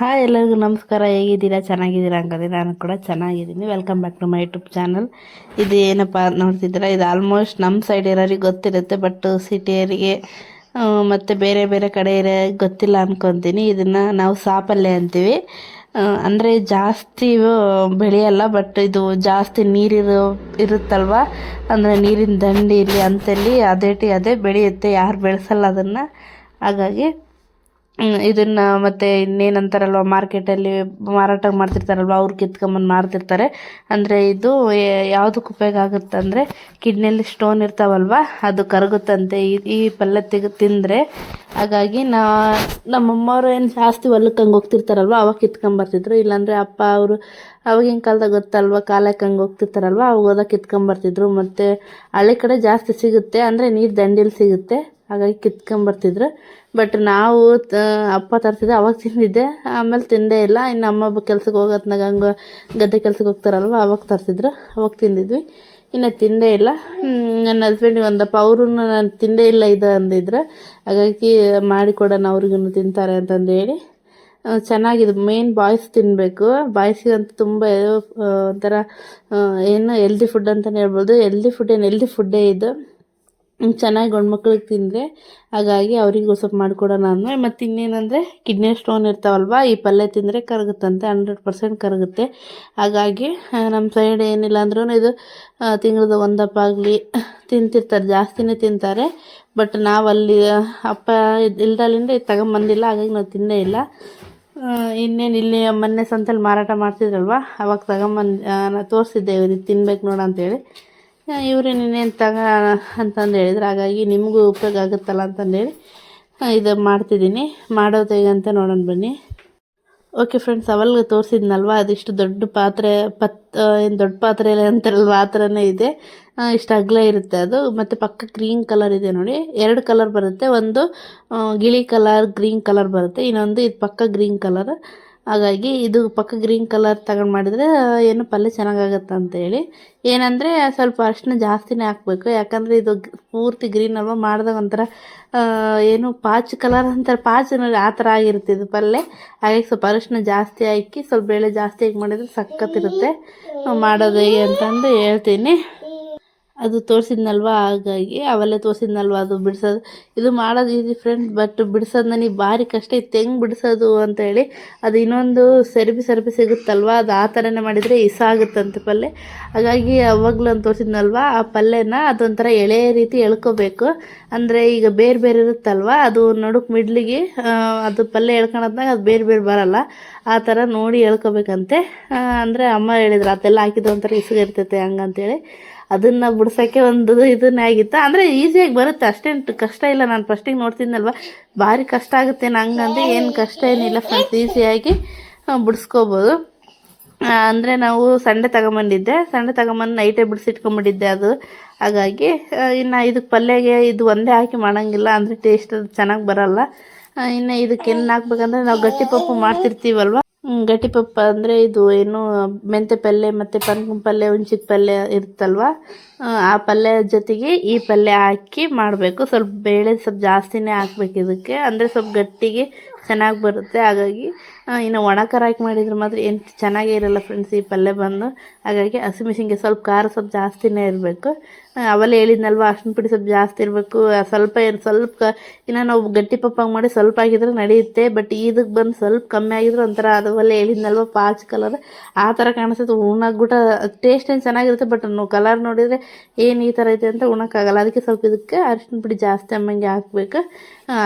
Hi ಎಲ್ಲರಿಗೂ ನಮಸ್ಕಾರ, ಹೇಗಿದ್ದೀರಾ? ಚೆನ್ನಾಗಿದ್ದೀರಾ ಅಂಕಂದ್ರೆ ನಾನು ಕೂಡ ಚೆನ್ನಾಗಿದ್ದೀನಿ. Welcome back to my YouTube channel ಇದು ಏನಪ್ಪ ನೋಡ್ತಿದ್ದೀರಾ? ಇದು ಆಲ್ಮೋಸ್ಟ್ ನಮ್ಮ ಸೈಡ್ ಇರೋರಿಗೆ ಗೊತ್ತಿರುತ್ತೆ ಬಟ್ ಸಿಟಿಯರಿಗೆ ಮತ್ತು ಬೇರೆ ಬೇರೆ ಕಡೆ ಇರೋ ಗೊತ್ತಿಲ್ಲ ಅಂದ್ಕೊತೀನಿ ಇದನ್ನು ನಾವು ಸಾಪಲ್ಲೆ ಅಂತೀವಿ. ಅಂದರೆ ಜಾಸ್ತಿ ಬೆಳೆಯಲ್ಲ ಬಟ್ ಇದು ಜಾಸ್ತಿ ನೀರಿರೋ ಇರುತ್ತಲ್ವ? ಅಂದರೆ ನೀರಿನ ದಂಡಿ ಇಲ್ಲಿ ಅಂತಲ್ಲಿ ಅದೇ ಅದೇ ಬೆಳೆಯುತ್ತೆ. ಯಾರು ಬೆಳೆಸಲ್ಲ ಅದನ್ನು. ಹಾಗಾಗಿ ಇದನ್ನ ಮತ್ತೆ ಇನ್ನೇನಂತಾರಲ್ವ ಮಾರ್ಕೆಟಲ್ಲಿ ಮಾರಾಟ ಮಾಡ್ತಿರ್ತಾರಲ್ವ, ಅವ್ರು ಕಿತ್ಕೊಂಬಂದು ಮಾರ್ತಿರ್ತಾರೆ. ಅಂದರೆ ಇದು ಯಾವುದಕ್ಕೆ ಉಪಯೋಗ ಆಗುತ್ತೆ ಅಂದರೆ, ಕಿಡ್ನಿಯಲ್ಲಿ ಸ್ಟೋನ್ ಇರ್ತಾವಲ್ವ, ಅದು ಕರಗುತ್ತಂತೆ, ಈ ಈ ಪಲ್ಯ ತೆಗೆ, ತಿಂದರೆ. ಹಾಗಾಗಿ ನಾ, ನಮ್ಮಮ್ಮವ್ರು ಏನು ಜಾಸ್ತಿ ಹೊಲಕ್ಕೆ ಹಂಗೆ ಹೋಗ್ತಿರ್ತಾರಲ್ವ, ಅವಾಗ ಕಿತ್ಕೊಂಬರ್ತಿದ್ರು ಇಲ್ಲಾಂದರೆ ಅಪ್ಪ ಅವರು, ಅವಾಗಿನ ಕಾಲದಾಗ ಗೊತ್ತಲ್ವ, ಕಾಲಕ್ಕೆ ಹಂಗೆ ಹೋಗ್ತಿರ್ತಾರಲ್ವ, ಅವಾಗ ಹೋದಾಗ ಕಿತ್ಕೊಂಬರ್ತಿದ್ರು ಮತ್ತು ಹಳೆ ಕಡೆ ಜಾಸ್ತಿ ಸಿಗುತ್ತೆ, ಅಂದರೆ ನೀರು ದಂಡೇಲಿ ಸಿಗುತ್ತೆ. ಹಾಗಾಗಿ ಕಿತ್ಕೊಂಬರ್ತಿದ್ರು ಬಟ್ ನಾವು ಅಪ್ಪ ತರ್ತಿದ್ದೆ ಅವಾಗ ತಿಂದಿದ್ದೆ. ಆಮೇಲೆ ತಿಂದೇ ಇಲ್ಲ. ಇನ್ನು ಅಮ್ಮ ಕೆಲ್ಸಕ್ಕೆ ಹೋಗೋತ್ನಾಗ ಹಂಗೆ ಗದ್ದೆ ಕೆಲ್ಸಕ್ಕೆ ಹೋಗ್ತಾರಲ್ವ, ಅವಾಗ ತರ್ತಿದ್ರು ಅವಾಗ ತಿಂದಿದ್ವಿ. ಇನ್ನು ತಿಂದೇ ಇಲ್ಲ. ನನ್ನ ಹಸ್ಬೆಂಡಿಗೆ ಒಂದಪ್ಪ ಅವರು ನಾನು ತಿಂದೇ ಇಲ್ಲ ಇದು ಅಂದಿದ್ರು. ಹಾಗಾಗಿ ಮಾಡಿಕೊಡೋಣ ಅವ್ರಿಗೂ ತಿಂತಾರೆ ಅಂತಂದು ಹೇಳಿ. ಚೆನ್ನಾಗಿದೆ. ಮೇನ್ ಬಾಯ್ಸ್ ತಿನ್ನಬೇಕು ಬಾಯ್ಸಿಗಂತೂ ತುಂಬ ಒಂಥರ ಏನು ಹೆಲ್ದಿ ಫುಡ್ ಅಂತಲೇ ಹೇಳ್ಬೋದು. ಹೆಲ್ದಿ ಫುಡ್ ಏನು ಹೆಲ್ದಿ ಫುಡ್ಡೇ ಇದು. ಚೆನ್ನಾಗಿ ಗಂಡು ಮಕ್ಳಿಗೆ ತಿಂದರೆ ಹಾಗಾಗಿ ಅವ್ರಿಗೂ ಸ್ವಲ್ಪ ಮಾಡಿಕೊಡೋಣ ಅಂದರೆ ಮತ್ತು ಇನ್ನೇನಂದರೆ ಕಿಡ್ನಿ ಸ್ಟೋನ್ ಇರ್ತಾವಲ್ವ, ಈ ಪಲ್ಯ ತಿಂದರೆ ಕರಗುತ್ತಂತೆ ಹಂಡ್ರೆಡ್ ಪರ್ಸೆಂಟ್ ಕರಗುತ್ತೆ. ಹಾಗಾಗಿ ನಮ್ಮ ಸೈಡ್ ಏನಿಲ್ಲ ಅಂದ್ರೂ ಇದು ತಿಂಗಳದ ಒಂದಪ್ಪ ಆಗಲಿ, ತಿಂತಿರ್ತಾರೆ, ಜಾಸ್ತಿನೇ ತಿಂತಾರೆ. ಬಟ್ ನಾವು ಅಲ್ಲಿ ಅಪ್ಪ ಇಲ್ದಲ್ಲಿಂದ ಇದು ತಗೊಂಬಂದಿಲ್ಲ, ಹಾಗಾಗಿ ನಾವು ತಿನ್ನೇ ಇಲ್ಲ. ಇನ್ನೇನು ಇಲ್ಲಿ ಮೊನ್ನೆ ಸಂತೆಲಿ ಮಾರಾಟ ಮಾಡ್ತಿದ್ರಲ್ವ, ಅವಾಗ ತಗೊಂಬಂದು ತೋರಿಸಿದ್ದೆ ಇವ್ರಿಗೆ ತಿನ್ಬೇಕು ನೋಡು ಅಂತೇಳಿ. ಇವ್ರು ನೀನೇನು ತಗ ಅಂತಂದು ಹೇಳಿದ್ರು. ಹಾಗಾಗಿ ನಿಮಗೂ ಉಪಯೋಗ ಆಗುತ್ತಲ್ಲ ಅಂತಂದೇಳಿ ಇದು ಮಾಡ್ತಿದ್ದೀನಿ. ಮಾಡೋದು ಹೇಗಂತ ನೋಡೋಣ ಬನ್ನಿ. ಓಕೆ ಫ್ರೆಂಡ್ಸ್ ಅವಲ್ಗೆ ತೋರಿಸಿದ್ನಲ್ವ? ಅದಿಷ್ಟು ದೊಡ್ಡ ಪಾತ್ರೆ, ಪತ್ ಏನು ದೊಡ್ಡ ಪಾತ್ರೆ ಅಂತಾರಲ್ವ? ಆ ಥರನೇ ಇದೆ. ಇಷ್ಟು ಅಗ್ಲ ಇರುತ್ತೆ ಅದು. ಮತ್ತು ಪಕ್ಕ ಗ್ರೀನ್ ಕಲರ್ ಇದೆ ನೋಡಿ. ಎರಡು ಕಲರ್ ಬರುತ್ತೆ. ಒಂದು ಗಿಳಿ ಕಲರ್ ಗ್ರೀನ್ ಕಲರ್ ಬರುತ್ತೆ. ಇನ್ನೊಂದು ಇದು ಪಕ್ಕ ಗ್ರೀನ್ ಕಲರ್ ಹಾಗಾಗಿ ಇದು ಪಕ್ಕ ಗ್ರೀನ್ ಕಲರ್ ತಗೊಂಡು ಮಾಡಿದರೆ, ಏನು ಪಲ್ಯ ಚೆನ್ನಾಗಾಗತ್ತೆ ಅಂತೇಳಿ ಏನಂದರೆ, ಸ್ವಲ್ಪ ಅರಿಶಿನ ಜಾಸ್ತಿನೇ ಹಾಕಬೇಕು. ಯಾಕಂದರೆ ಇದು ಪೂರ್ತಿ ಗ್ರೀನ್ ಅಲ್ವ? ಮಾಡಿದಾಗ ಒಂಥರ ಏನು ಪಾಚ್ ಕಲರ್ ಅಂತಾರೆ. ಪಾಚ್ ನೋಡಿ ಆ ಥರ ಆಗಿರುತ್ತೆ ಇದು ಪಲ್ಯ. ಹಾಗಾಗಿ ಸ್ವಲ್ಪ ಅರಿಶಿನ ಜಾಸ್ತಿ ಹಾಕಿ, ಸ್ವಲ್ಪ ಬೇಳೆ ಜಾಸ್ತಿ ಹಾಕಿ ಮಾಡಿದರೆ ಸಖತ್ತಿರುತ್ತೆ ಮಾಡೋದು ಹೇಗೆ ಅಂತಂದು ಹೇಳ್ತೀನಿ. ಅದು ತೋರಿಸಿದ್ನಲ್ವ? ಹಾಗಾಗಿ ಅವೆಲ್ಲ ತೋರಿಸಿದ್ನಲ್ವ ಅದು ಬಿಡಿಸೋದು? ಇದು ಮಾಡೋದು ಈಸಿ ಫ್ರೆಂಡ್ ಬಟ್ ಬಿಡಿಸೋದು ನನಗೆ ಭಾರಿ ಕಷ್ಟ ಇತ್ತು. ಹೆಂಗೆ ಬಿಡಿಸೋದು ಅಂತ ಹೇಳಿ ಅದು ಇನ್ನೊಂದು ಸೆರಬಿ ಸೆರಬಿ ಸಿಗುತ್ತಲ್ವ? ಅದು ಆ ಥರನೇ ಮಾಡಿದರೆ ಇಸ ಆಗುತ್ತಂತೆ ಪಲ್ಯ ಹಾಗಾಗಿ ಅವಾಗಲೂ ಅಂತ ತೋರಿಸಿದ್ನಲ್ವ? ಆ ಪಲ್ಯನ ಅದೊಂಥರ ಎಳೆ ರೀತಿ ಎಳ್ಕೋಬೇಕು. ಅಂದರೆ ಈಗ ಬೇರೆ ಬೇರೆ ಇರುತ್ತಲ್ವ? ಅದು ನಡುಕ್ಕೆ ಮಿಡ್ಲಿಗೆ ಅದು ಪಲ್ಯ ಎಳ್ಕೊಳದಾಗ ಅದು ಬೇರೆ ಬೇರೆ ಬರಲ್ಲ. ಆ ಥರ ನೋಡಿ ಎಳ್ಕೋಬೇಕಂತೆ. ಅಂದರೆ ಅಮ್ಮ ಹೇಳಿದ್ರು ಅದೆಲ್ಲ ಹಾಕಿದ್ದು ಒಂಥರ ಇರ್ತೈತೆ, ಹಂಗಂತೇಳಿ. ಅದನ್ನು ಬಿಡ್ಸೋಕ್ಕೆ ಒಂದು ಇದನ್ನೇ ಆಗಿತ್ತು. ಅಂದರೆ ಈಸಿಯಾಗಿ ಬರುತ್ತೆ. ಅಷ್ಟೇನು ಕಷ್ಟ ಇಲ್ಲ. ನಾನು ಫಸ್ಟಿಗೆ ನೋಡ್ತಿದ್ನಲ್ವ? ಭಾರಿ ಕಷ್ಟ ಆಗುತ್ತೆ ಹಂಗಂದ್ರೆ ಏನು ಕಷ್ಟ ಏನಿಲ್ಲ ಫ್ರೆಂಡ್ಸ್ ಈಸಿಯಾಗಿ ಬಿಡಿಸ್ಕೋಬೋದು. ಅಂದರೆ ನಾವು ಸಂಡೆ ತಗೊಂಬಂದಿದ್ದೆ. ಸಂಡೆ ತಗೊಂಬಂದು ನೈಟೇ ಬಿಡಿಸಿಟ್ಕೊಂಬಿಟ್ಟಿದ್ದೆ ಅದು. ಹಾಗಾಗಿ ಇನ್ನು ಇದಕ್ಕೆ ಪಲ್ಯಗೆ ಇದು ಒಂದೇ ಹಾಕಿ ಮಾಡೋಂಗಿಲ್ಲ. ಅಂದರೆ ಟೇಸ್ಟ್ ಅದು ಚೆನ್ನಾಗಿ ಬರಲ್ಲ. ಇನ್ನು ಇದಕ್ಕೆ ಏನು ಹಾಕ್ಬೇಕಂದ್ರೆ ನಾವು ಗಟ್ಟಿ ಪಪ್ಪು ಮಾಡ್ತಿರ್ತೀವಲ್ವ? ಗಟ್ಟಿ ಪಪ್ಪ ಅಂದರೆ ಇದು ಏನು ಮೆಂತೆ ಪಲ್ಯ ಮತ್ತು ಪನ್ಕಂ ಪಲ್ಯ ಹುಣ್ಚಿದ ಪಲ್ಯ ಇರುತ್ತಲ್ವ? ಆ, ಪಲ್ಯ ಜೊತೆಗೆ ಈ ಪಲ್ಯ ಹಾಕಿ ಮಾಡಬೇಕು. ಸ್ವಲ್ಪ ಬೇಳೆ ಸ್ವಲ್ಪ ಜಾಸ್ತಿನೇ ಹಾಕ್ಬೇಕು ಇದಕ್ಕೆ. ಅಂದರೆ ಸ್ವಲ್ಪ ಗಟ್ಟಿಗೆ ಚೆನ್ನಾಗಿ ಬರುತ್ತೆ. ಹಾಗಾಗಿ ಇನ್ನು ಒಣ ಖಾರ ಹಾಕಿ ಮಾಡಿದ್ರೆ ಮಾತ್ರ ಏನು ಚೆನ್ನಾಗೇ ಇರಲ್ಲ ಫ್ರೆಂಡ್ಸ್ ಈ ಪಲ್ಯ ಬಂದು. ಹಾಗಾಗಿ ಹಸಿಮೆಣಸಿನ್ಕಾಯಿ ಸ್ವಲ್ಪ ಖಾರ ಸ್ವಲ್ಪ ಜಾಸ್ತಿನೇ ಇರಬೇಕು. ಅವೆಲ್ಲ ಹೇಳಿದ್ನಲ್ವ, ಅರ್ಶಿನ ಪುಡಿ ಸ್ವಲ್ಪ ಜಾಸ್ತಿ ಇರಬೇಕು. ಸ್ವಲ್ಪ ಏನು ಸ್ವಲ್ಪ ಇನ್ನು ನಾವು ಗಟ್ಟಿ ಪಪ್ಪಾಗಿ ಮಾಡಿ ಸ್ವಲ್ಪ ಆಗಿದ್ರೆ ನಡೆಯುತ್ತೆ. ಬಟ್ ಇದಕ್ಕೆ ಬಂದು ಸ್ವಲ್ಪ ಕಮ್ಮಿ ಆಗಿದ್ರೆ ಒಂಥರ ಅದವಲ್ಲೇ ಹೇಳಿದ್ನಲ್ವ, ಪಾಚ್ ಕಲರ್ ಆ ಥರ ಕಾಣಿಸುತ್ತೆ ಉಣ್ಣಾಗ್ಬಿಟ್ಟ ಟೇಸ್ಟ್ ಏನು ಚೆನ್ನಾಗಿರುತ್ತೆ ಬಟ್ ನಾವು ಕಲರ್ ನೋಡಿದರೆ ಏನು ಈ ಥರ ಐತೆ ಅಂತ ಉಣಕ್ಕಾಗಲ್ಲ ಅದಕ್ಕೆ ಸ್ವಲ್ಪ ಇದಕ್ಕೆ ಅರ್ಶಿನ ಪುಡಿ ಜಾಸ್ತಿ ಅಮ್ಮಂಗೆ ಹಾಕ್ಬೇಕು.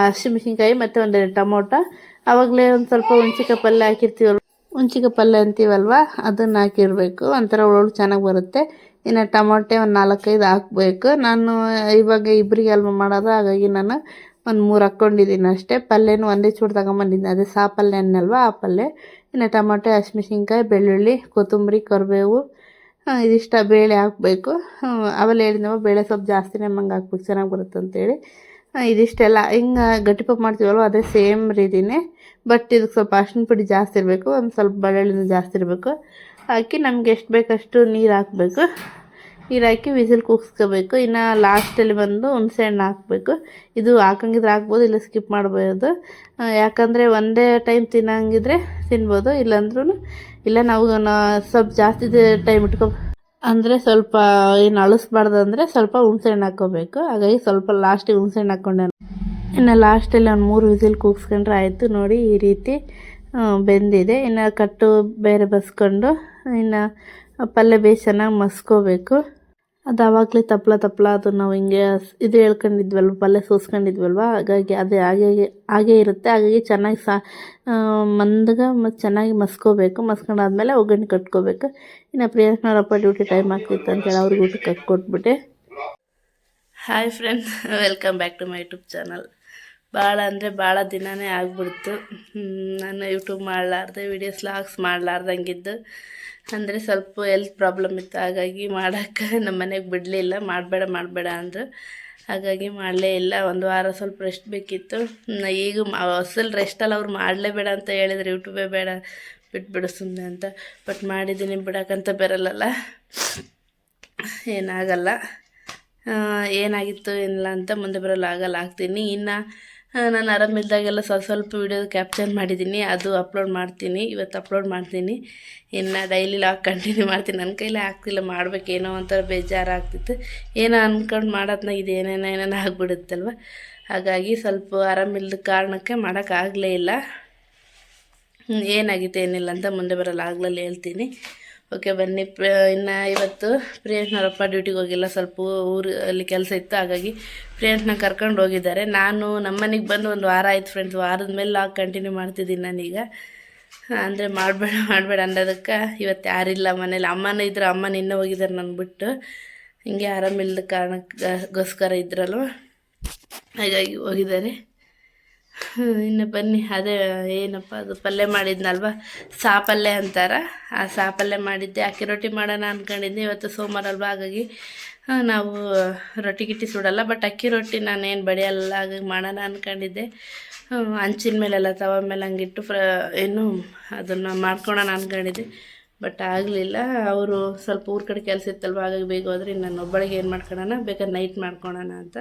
ಹಸಿಮೆಣಸಿನ್ಕಾಯಿ ಮತ್ತು ಒಂದು ಟೊಮೊಟೊ. ಆವಾಗಲೇ ಒಂದು ಸ್ವಲ್ಪ ಹುಣ್ಸಿಕ ಪಲ್ಯ ಹಾಕಿರ್ತೀವಲ್ವ? ಹುಣ್ಸಿಕ ಪಲ್ಯ ಅಂತೀವಲ್ವ? ಅದನ್ನು ಹಾಕಿರಬೇಕು. ಒಂಥರ ಒಳ್ಳು ಚೆನ್ನಾಗಿ ಬರುತ್ತೆ. ಇನ್ನು ಟೊಮೊಟೆ ಒಂದು ನಾಲ್ಕೈದು ಹಾಕ್ಬೇಕು. ನಾನು ಇವಾಗ ಇಬ್ಬರಿಗೆ ಅಲ್ವ ಮಾಡೋದು, ಹಾಗಾಗಿ ನಾನು ಒಂದು ಮೂರು ಹಾಕ್ಕೊಂಡಿದ್ದೀನಿ ಅಷ್ಟೇ. ಪಲ್ಯನೂ ಒಂದೇ ಚೂರು ತಗೊಂಬಂದಿದ್ದೆ ಅದೇ ಸಾ ಪಲ್ಯ ಅನ್ನಲ್ವ, ಆ ಪಲ್ಯ. ಇನ್ನು ಟೊಮೊಟೆ ಹಸಿಮೆಣ್ಸಿನ್ಕಾಯಿ ಬೆಳ್ಳುಳ್ಳಿ, ಕೊತ್ತಂಬರಿ, ಕರಿಬೇವು ಇದಿಷ್ಟ ಬೇಳೆ ಹಾಕಬೇಕು. ಅವೆಲ್ಲ ಹೇಳಿದ್ನವ ಬೇಳೆ ಸ್ವಲ್ಪ ಜಾಸ್ತಿನೇ ನಮ್ಮಂಗೆ ಹಾಕ್ಬೇಕು. ಚೆನ್ನಾಗಿ ಬರುತ್ತೆ ಅಂತೇಳಿ ಇದಿಷ್ಟೆಲ್ಲ. ಹಿಂಗೆ ಗಟ್ಟಿಪಪ್ಪು ಮಾಡ್ತೀವಲ್ವ, ಅದೇ ಸೇಮ್ ರೀತಿನೇ. ಬಟ್ ಇದಕ್ಕೆ ಸ್ವಲ್ಪ ಅರ್ಶಿನ ಪುಡಿ ಜಾಸ್ತಿ ಇರಬೇಕು, ಒಂದು ಸ್ವಲ್ಪ ಬೆಳ್ಳುಳ್ಳಿನೂ ಜಾಸ್ತಿ ಇರಬೇಕು. ಹಾಕಿ ನಮ್ಗೆ ಎಷ್ಟು ಬೇಕಷ್ಟು ನೀರು ಹಾಕಬೇಕು. ನೀರು ಹಾಕಿ ವಿಸಿಲ್ ಕೂಗಿಸ್ಕೋಬೇಕು. ಇನ್ನು ಲಾಸ್ಟಲ್ಲಿ ಬಂದು ಹುಣಸೆ ಹಣ್ಣು ಹಾಕಬೇಕು. ಇದು ಹಾಕಂಗಿದ್ರೆ ಹಾಕ್ಬೋದು, ಇಲ್ಲ ಸ್ಕಿಪ್ ಮಾಡ್ಬೋದು. ಯಾಕಂದರೆ ಒಂದೇ ಟೈಮ್ ತಿನ್ನಂಗಿದ್ರೆ ತಿನ್ಬೋದು ಇಲ್ಲಾಂದ್ರೂ ಇಲ್ಲ ನಾವು ಸ್ವಲ್ಪ ಜಾಸ್ತಿ ಟೈಮ್ ಇಟ್ಕೊ, ಅಂದರೆ ಸ್ವಲ್ಪ ಏನು ಅಳಿಸ್ಬಾರ್ದು ಅಂದರೆ ಸ್ವಲ್ಪ ಹುಣಸೆ ಹಣ್ಣು ಹಾಕ್ಕೋಬೇಕು. ಹಾಗಾಗಿ ಸ್ವಲ್ಪ ಲಾಸ್ಟಿಗೆ ಹುಣಸೆ ಹಣ್ಣು ಹಾಕ್ಕೊಂಡೆ. ಇನ್ನು ಲಾಸ್ಟಲ್ಲಿ ಒಂದು ಮೂರು ವಿಸಿಲ್ ಕೂಗಿಸ್ಕೊಂಡ್ರೆ ಆಯಿತು ನೋಡಿ ಈ ರೀತಿ ಬೆಂದಿದೆ. ಇನ್ನು ಕಟ್ಟು ಬೇರೆ ಬಸ್ಕೊಂಡು ಇನ್ನು ಪಲ್ಯ ಬೇಸ್ ಚೆನ್ನಾಗಿ ಮಸ್ಕೋಬೇಕು. ಅದು ಆವಾಗಲೇ ತಪ್ಪಲ ತಪ್ಪಲ ಅದು ನಾವು ಹಿಂಗೆ ಇದು ಹೇಳ್ಕೊಂಡಿದ್ವಲ್ವ, ಪಲ್ಯ ಸೋಸ್ಕೊಂಡಿದ್ವಲ್ವ, ಹಾಗಾಗಿ ಅದೇ ಹಾಗೆ ಹಾಗೆ ಇರುತ್ತೆ. ಹಾಗಾಗಿ ಚೆನ್ನಾಗಿ ಸಾ ಮಂದಗ ಮತ್ತು ಚೆನ್ನಾಗಿ ಮಸ್ಕೋಬೇಕು. ಮಸ್ಕೊಂಡಾದ್ಮೇಲೆ ಒಗ್ಗರಣೆ ಕಟ್ಕೋಬೇಕು. ಇನ್ನು ಪ್ರಿಯಾಂಕನವರಪ್ಪ ಡ್ಯೂಟಿ ಟೈಮ್ ಆಗ್ತಿತ್ತು ಅಂತೇಳಿ ಅವ್ರಿಗೆ ಊಟಕ್ಕೆ ಹಾಕಿ ಕೊಟ್ಬಿಟ್ಟೆ hi friends welcome back to my YouTube channel ಭಾಳ ಅಂದರೆ ಭಾಳ ದಿನವೇ ಆಗ್ಬಿಡ್ತು. ನಾನು ಯೂಟ್ಯೂಬ್ ಮಾಡಲಾರ್ದೆ ವೀಡಿಯೋಸ್ ಲಾಗ್ಸ್ ಮಾಡಲಾರ್ದಂಗಿದ್ದು. ಅಂದರೆ ಸ್ವಲ್ಪ ಹೆಲ್ತ್ ಪ್ರಾಬ್ಲಮ್ ಇತ್ತು. ಹಾಗಾಗಿ ಮಾಡೋಕ್ಕೆ ನಮ್ಮ ಮನೆಗೆ ಬಿಡಲಿಲ್ಲ. ಮಾಡಬೇಡ ಮಾಡಬೇಡ ಅಂದರು. ಹಾಗಾಗಿ ಮಾಡಲೇ ಇಲ್ಲ. ಒಂದು ವಾರ ಸ್ವಲ್ಪ ರೆಸ್ಟ್ ಬೇಕಿತ್ತು. ಈಗ ಅಸಲು ರೆಸ್ಟಲ್ಲಿ ಅವ್ರು ಮಾಡಲೇಬೇಡ ಅಂತ ಹೇಳಿದ್ರು. ಯೂಟ್ಯೂಬೇ ಬೇಡ, ಬಿಟ್ಬಿಡು ಸುಮ್ಮನೆ ಅಂತ. ಬಟ್ ಮಾಡಿದ್ದೀನಿ ಬಿಡೋಕ್ಕಂತ ಬರಲ್ಲಲ್ಲ ಏನಾಗಲ್ಲ. ಏನಾಗಿತ್ತು ಏನಿಲ್ಲ ಅಂತ ಮುಂದೆ ಬರಲ್ಲ. ಆಗಲ್ಲ. ಹಾಕ್ತೀನಿ ಇನ್ನು ನಾನು ಆರಾಮಿಲ್ದಾಗೆಲ್ಲ ಸ್ವಲ್ಪ ಸ್ವಲ್ಪ ವೀಡಿಯೋ ಕ್ಯಾಪ್ಚರ್ ಮಾಡಿದ್ದೀನಿ ಅದು ಅಪ್ಲೋಡ್ ಮಾಡ್ತೀನಿ, ಇವತ್ತು ಅಪ್ಲೋಡ್ ಮಾಡ್ತೀನಿ. ಇನ್ನು ಡೈಲಿ ಲಾಗ್ ಕಂಟಿನ್ಯೂ ಮಾಡ್ತೀನಿ. ನನ್ನ ಕೈಲೇ ಆಗ್ತಿಲ್ಲ ಮಾಡಬೇಕೇನೋ ಒಂಥರ ಬೇಜಾರಾಗ್ತಿತ್ತು. ಏನೋ ಅಂದ್ಕೊಂಡು ಮಾಡೋದ್ನಾಗ ಇದು ಏನೇನೋ ಏನೇನೋ ಆಗ್ಬಿಡುತ್ತಲ್ವ? ಹಾಗಾಗಿ ಸ್ವಲ್ಪ ಆರಾಮಿಲ್ಲದ ಕಾರಣಕ್ಕೆ ಮಾಡೋಕ್ಕಾಗಲೇ ಇಲ್ಲ. ಏನಾಗಿತ್ತು ಏನಿಲ್ಲ ಅಂತ ಮುಂದೆ ಬರಲ್ಲ ಆಗ್ಲಲ್ಲಿ ಹೇಳ್ತೀನಿ. ಓಕೆ, ಬನ್ನಿ. ಇನ್ನು ಇವತ್ತು ಪ್ರಿಯಾಂಕ್ನವರಪ್ಪ ಡ್ಯೂಟಿಗೆ ಹೋಗಿಲ್ಲ. ಸ್ವಲ್ಪ ಊರು, ಅಲ್ಲಿ ಕೆಲಸ ಇತ್ತು. ಹಾಗಾಗಿ ಪ್ರಿಯಾಂಕ್ನ ಕರ್ಕೊಂಡು ಹೋಗಿದ್ದಾರೆ. ನಾನು ನಮ್ಮನೆಗೆ ಬಂದು ಒಂದು ವಾರ ಆಯ್ತು ಫ್ರೆಂಡ್ಸ್ ವಾರದ ಮೇಲೆ ಲಾಗ್ ಕಂಟಿನ್ಯೂ ಮಾಡ್ತಿದ್ದೀನಿ ನಾನೀಗ. ಅಂದರೆ ಮಾಡಬೇಡ ಮಾಡಬೇಡ ಅನ್ನೋದಕ್ಕೆ ಇವತ್ತು ಯಾರಿಲ್ಲ ಮನೇಲಿ. ಅಮ್ಮನ ಇದ್ರು, ಅಮ್ಮ ನಿನ್ನೆ ಹೋಗಿದ್ದಾರೆ ನನ್ನ ಬಿಟ್ಟು. ಹಿಂಗೆ ಆರಾಮಿಲ್ಲದ ಕಾರಣಕ್ಕೋಸ್ಕರ ಇದ್ರಲ್ವ. ಹಾಗಾಗಿ ಹೋಗಿದ್ದಾರೆ. ಇನ್ನು ಬನ್ನಿ, ಅದೇ ಏನಪ್ಪ, ಅದು ಪಲ್ಯ ಮಾಡಿದ್ನಲ್ವ? ಸಾ ಪಲ್ಯ ಅಂತಾರ. ಆ ಸಾ ಪಲ್ಯ ಮಾಡಿದ್ದೆ. ಅಕ್ಕಿ ರೊಟ್ಟಿ ಮಾಡೋಣ ಅಂದ್ಕೊಂಡಿದ್ದೆ ಇವತ್ತು ಸೋಮವಾರ ಅಲ್ವಾ? ಹಾಗಾಗಿ ನಾವು ರೊಟ್ಟಿ ಗಿಟ್ಟಿ ಸುಡಲ್ಲ ಬಟ್ ಅಕ್ಕಿ ರೊಟ್ಟಿ ನಾನೇನು ಬಡಿಯಲ್ಲ, ಹಾಗಾಗಿ ಮಾಡೋಣ ಅಂದ್ಕೊಂಡಿದ್ದೆ ಹಂಚಿನ ಮೇಲೆಲ್ಲ, ತವ ಮೇಲೆ ಹಂಗಿಟ್ಟು ಫ್ರ, ಏನು, ಅದನ್ನು ಮಾಡ್ಕೊಳೋಣ ಅಂದ್ಕೊಂಡಿದ್ದೆ ಬಟ್ ಆಗಲಿಲ್ಲ. ಅವರು ಸ್ವಲ್ಪ ಊರ ಕಡೆ ಕೆಲಸ ಇತ್ತಲ್ವ? ಹಾಗಾಗಿ ಬೇಗ ಹೋದ್ರೆ ನಾನು ಒಬ್ಬಳಿಗೆ ಏನು ಮಾಡ್ಕೊಳೋಣ? ಬೇಕಾದ್ರೆ ನೈಟ್ ಮಾಡ್ಕೊಳೋಣ ಅಂತ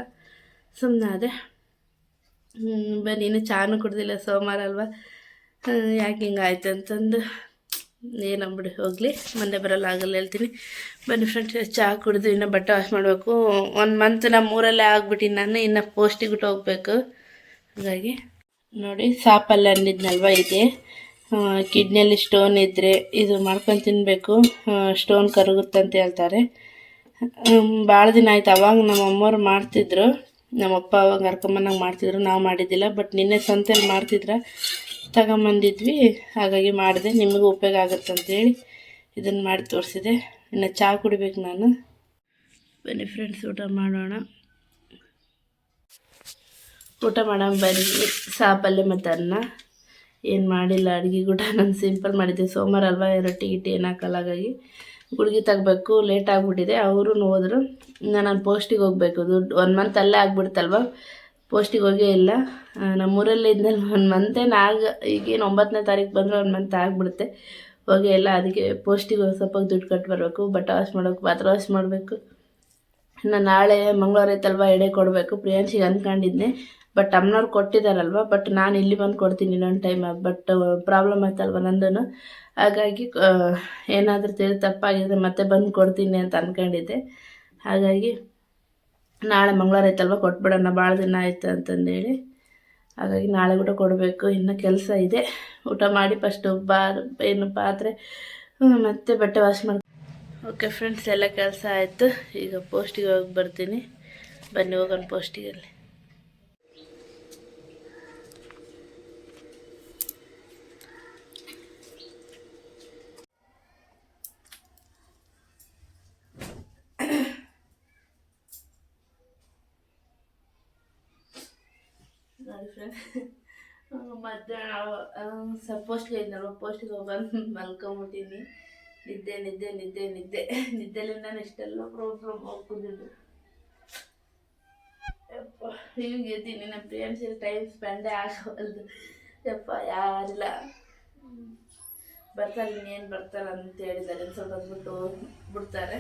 ಸುಮ್ಮನೆ ಅದೇ ಬನ್ನಿ, ಇನ್ನು ಚಾನು ಕುಡ್ದಿಲ್ಲ, ಸೋಮವಾರ ಅಲ್ವಾ? ಯಾಕೆ ಹಿಂಗಾಯ್ತು ಅಂತಂದು ಏನಂಬಿಡಿ ಹೋಗಲಿ. ಮಂದೆ ಬರೋಲ್ಲ, ಆಗಲ್ಲ ಹೇಳ್ತೀನಿ. ಬನ್ನಿ ಫ್ರೆಂಡ್ಸ್ ಚಹಾ ಕುಡಿದು ಇನ್ನು ಬಟ್ಟೆ ವಾಶ್ ಮಾಡಬೇಕು. ಒಂದು ಮಂತ್ ನಮ್ಮ ಊರಲ್ಲೇ ಆಗ್ಬಿಟ್ಟಿನಿ ನಾನು ಇನ್ನು ಪೋಸ್ಟಿಗೆ ಬಿಟ್ಟು ಹೋಗ್ಬೇಕು. ಹಾಗಾಗಿ ನೋಡಿ, ಸಾಪಲ್ಲ ಅಂದಿದ್ನಲ್ವ ಇದೆ ಕಿಡ್ನಿಯಲ್ಲಿ ಸ್ಟೋನ್ ಇದ್ದರೆ ಇದು ಮಾಡ್ಕೊಂಡು ತಿನ್ನಬೇಕು ಸ್ಟೋನ್ ಕರಗುತ್ತಂತ ಹೇಳ್ತಾರೆ. ಭಾಳ ದಿನ ಆಯ್ತು, ಅವಾಗ ನಮ್ಮ ಅಮ್ಮವ್ರು ಮಾಡ್ತಿದ್ರು. ನಮ್ಮಪ್ಪ ಅವಾಗ ಕರ್ಕೊಂಬಂದಂಗೆ ಮಾಡ್ತಿದ್ರು, ನಾವು ಮಾಡಿದ್ದಿಲ್ಲ ಬಟ್ ನಿನ್ನೆ ಸಂತೆಯಲ್ಲಿ ಮಾಡ್ತಿದ್ರ, ತಗೊಂಬಂದಿದ್ವಿ, ಹಾಗಾಗಿ ಮಾಡಿದೆ, ನಿಮಗೂ ಉಪಯೋಗ ಆಗುತ್ತೆ ಅಂತೇಳಿ ಇದನ್ನು ಮಾಡಿ ತೋರಿಸಿದೆ. ಇನ್ನು ಚಹಾ ಕುಡಿಬೇಕು ನಾನು. ಬನ್ನಿ ಫ್ರೆಂಡ್ಸ್ ಊಟ ಮಾಡೋಣ. ಊಟ ಮಾಡೋಣ, ಬನ್ನಿ. ಸಾ ಪಲ್ಯ ಮತ್ತು ಅನ್ನ. ಏನು ಮಾಡಿಲ್ಲ ಅಡುಗೆ ಊಟ ನಾನು ಸಿಂಪಲ್ ಮಾಡಿದ್ದೆ. ಸೋಮವಾರ ಅಲ್ವಾ ರೊಟ್ಟಿ ಗಿಟ್ಟಿ ಏನು ಹಾಗಾಗಿ. ಗುಡ್ಗಿ ತಗಬೇಕು ಲೇಟ್ ಆಗಿಬಿಟ್ಟಿದೆ. ಅವರು ಹೋದರು ನಾನು ಪೋಸ್ಟಿಗೆ ಹೋಗಬೇಕು. ದುಡ್ಡು ಒನ್ ಮಂತ್ ಅಲ್ಲೇ ಆಗ್ಬಿಡ್ತಲ್ವ? ಪೋಸ್ಟಿಗೆ ಹೋಗೇ ಇಲ್ಲ. ನಮ್ಮೂರಲ್ಲೇ ಇದ್ದಲ್ಲಿ ಒಂದು ಮಂತೆ ಆಗ, ಈಗೇನು ಒಂಬತ್ತನೇ ತಾರೀಕು ಬಂದರೆ ಒಂದು ಮಂತ್ ಆಗಿಬಿಡುತ್ತೆ. ಹೋಗೇ ಇಲ್ಲ, ಅದಕ್ಕೆ ಪೋಸ್ಟಿಗೆ ಸ್ವಲ್ಪ ದುಡ್ಡು ಕಟ್ಟಿ ಬರಬೇಕು, ಬಟ್ಟೆ ವಾಶ್ ಮಾಡಬೇಕು ಪಾತ್ರ ವಾಶ್ ಮಾಡಬೇಕು. ನಾನು ನಾಳೆ ಮಂಗಳವಾರ ಐತಲ್ವ, ಎಡೆ ಕೊಡಬೇಕು. ಪ್ರಿಯಾಂಶಿಗೆ ಅಂದ್ಕೊಂಡಿದ್ದೆ ಬಟ್ ಅಮ್ಮನವ್ರು ಕೊಟ್ಟಿದ್ದಾರಲ್ವ ಬಟ್ ನಾನು ಇಲ್ಲಿ ಬಂದು ಕೊಡ್ತೀನಿ ಇನ್ನೊಂದು ಟೈಮ್ ಬಟ್ ಪ್ರಾಬ್ಲಮ್ ಆಯ್ತಲ್ವ ನಂದು ಹಾಗಾಗಿ ಏನಾದರೂ ತಿಳಿ ತಪ್ಪಾಗಿದ್ದರೆ ಮತ್ತೆ ಬಂದು ಕೊಡ್ತೀನಿ ಅಂತ ಅಂದ್ಕೊಂಡಿದ್ದೆ ಹಾಗಾಗಿ, ನಾಳೆ ಮಂಗಳವಾರ ಐತಲ್ವ, ಕೊಟ್ಬಿಡೋಣ ಭಾಳ ದಿನ ಆಯ್ತು ಅಂತಂದೇಳಿ. ಹಾಗಾಗಿ ನಾಳೆ ಕೂಡ ಕೊಡಬೇಕು, ಇನ್ನೂ ಕೆಲಸ ಇದೆ. ಊಟ ಮಾಡಿ ಫಸ್ಟು ಬಾರ್, ಏನು ಪಾತ್ರೆ ಮತ್ತೆ ಬಟ್ಟೆ ವಾಶ್ ಮಾಡಿ. ಓಕೆ ಫ್ರೆಂಡ್ಸ್ ಎಲ್ಲ ಕೆಲಸ ಆಯಿತು. ಈಗ ಪೋಸ್ಟಿಗೆ ಹೋಗಿ ಬರ್ತೀನಿ. ಬನ್ನಿ ಹೋಗೋಣ ಪೋಸ್ಟಿಗಲ್ಲಿ ನೋಡಿ ಫ್ರೆಂಡ್ ಮಧ್ಯಾಹ್ನ ಸಪೋಸ್ಟ್ಲಿ ಇದ್ನಲ್ವ ಪೋಸ್ಟಿಗೆ ಹೋಗಿ ಬಂದು ಮಲ್ಕೊಂಬಿಟ್ಟಿನಿ ನಿದ್ದೆ ನಿದ್ದೆ ನಿದ್ದೆ ನಿದ್ದೆ. ನಾನು ಇಷ್ಟೆಲ್ಲ ಪ್ರಾಬ್ಲಮ್ ಹೋಗ್ತಿದ್ದು ಈಗ ಎದ್ದೀನಿ ನಮ್ಮ ಫ್ರೆಂಡ್ಸ್ ಟೈಮ್ ಸ್ಪೆಂಡೇ ಆಗವಲ್ದು. ಯಪ್ಪ, ಯಾರಿಲ್ಲ. ಬರ್ತಾರೆ ಇನ್ನೇನು ಬರ್ತಾರೆ ಅಂತ ಹೇಳಿದ್ದಾರೆ ಸ್ವಲ್ಪ ಬಿಟ್ಟು ಬಿಡ್ತಾರೆ.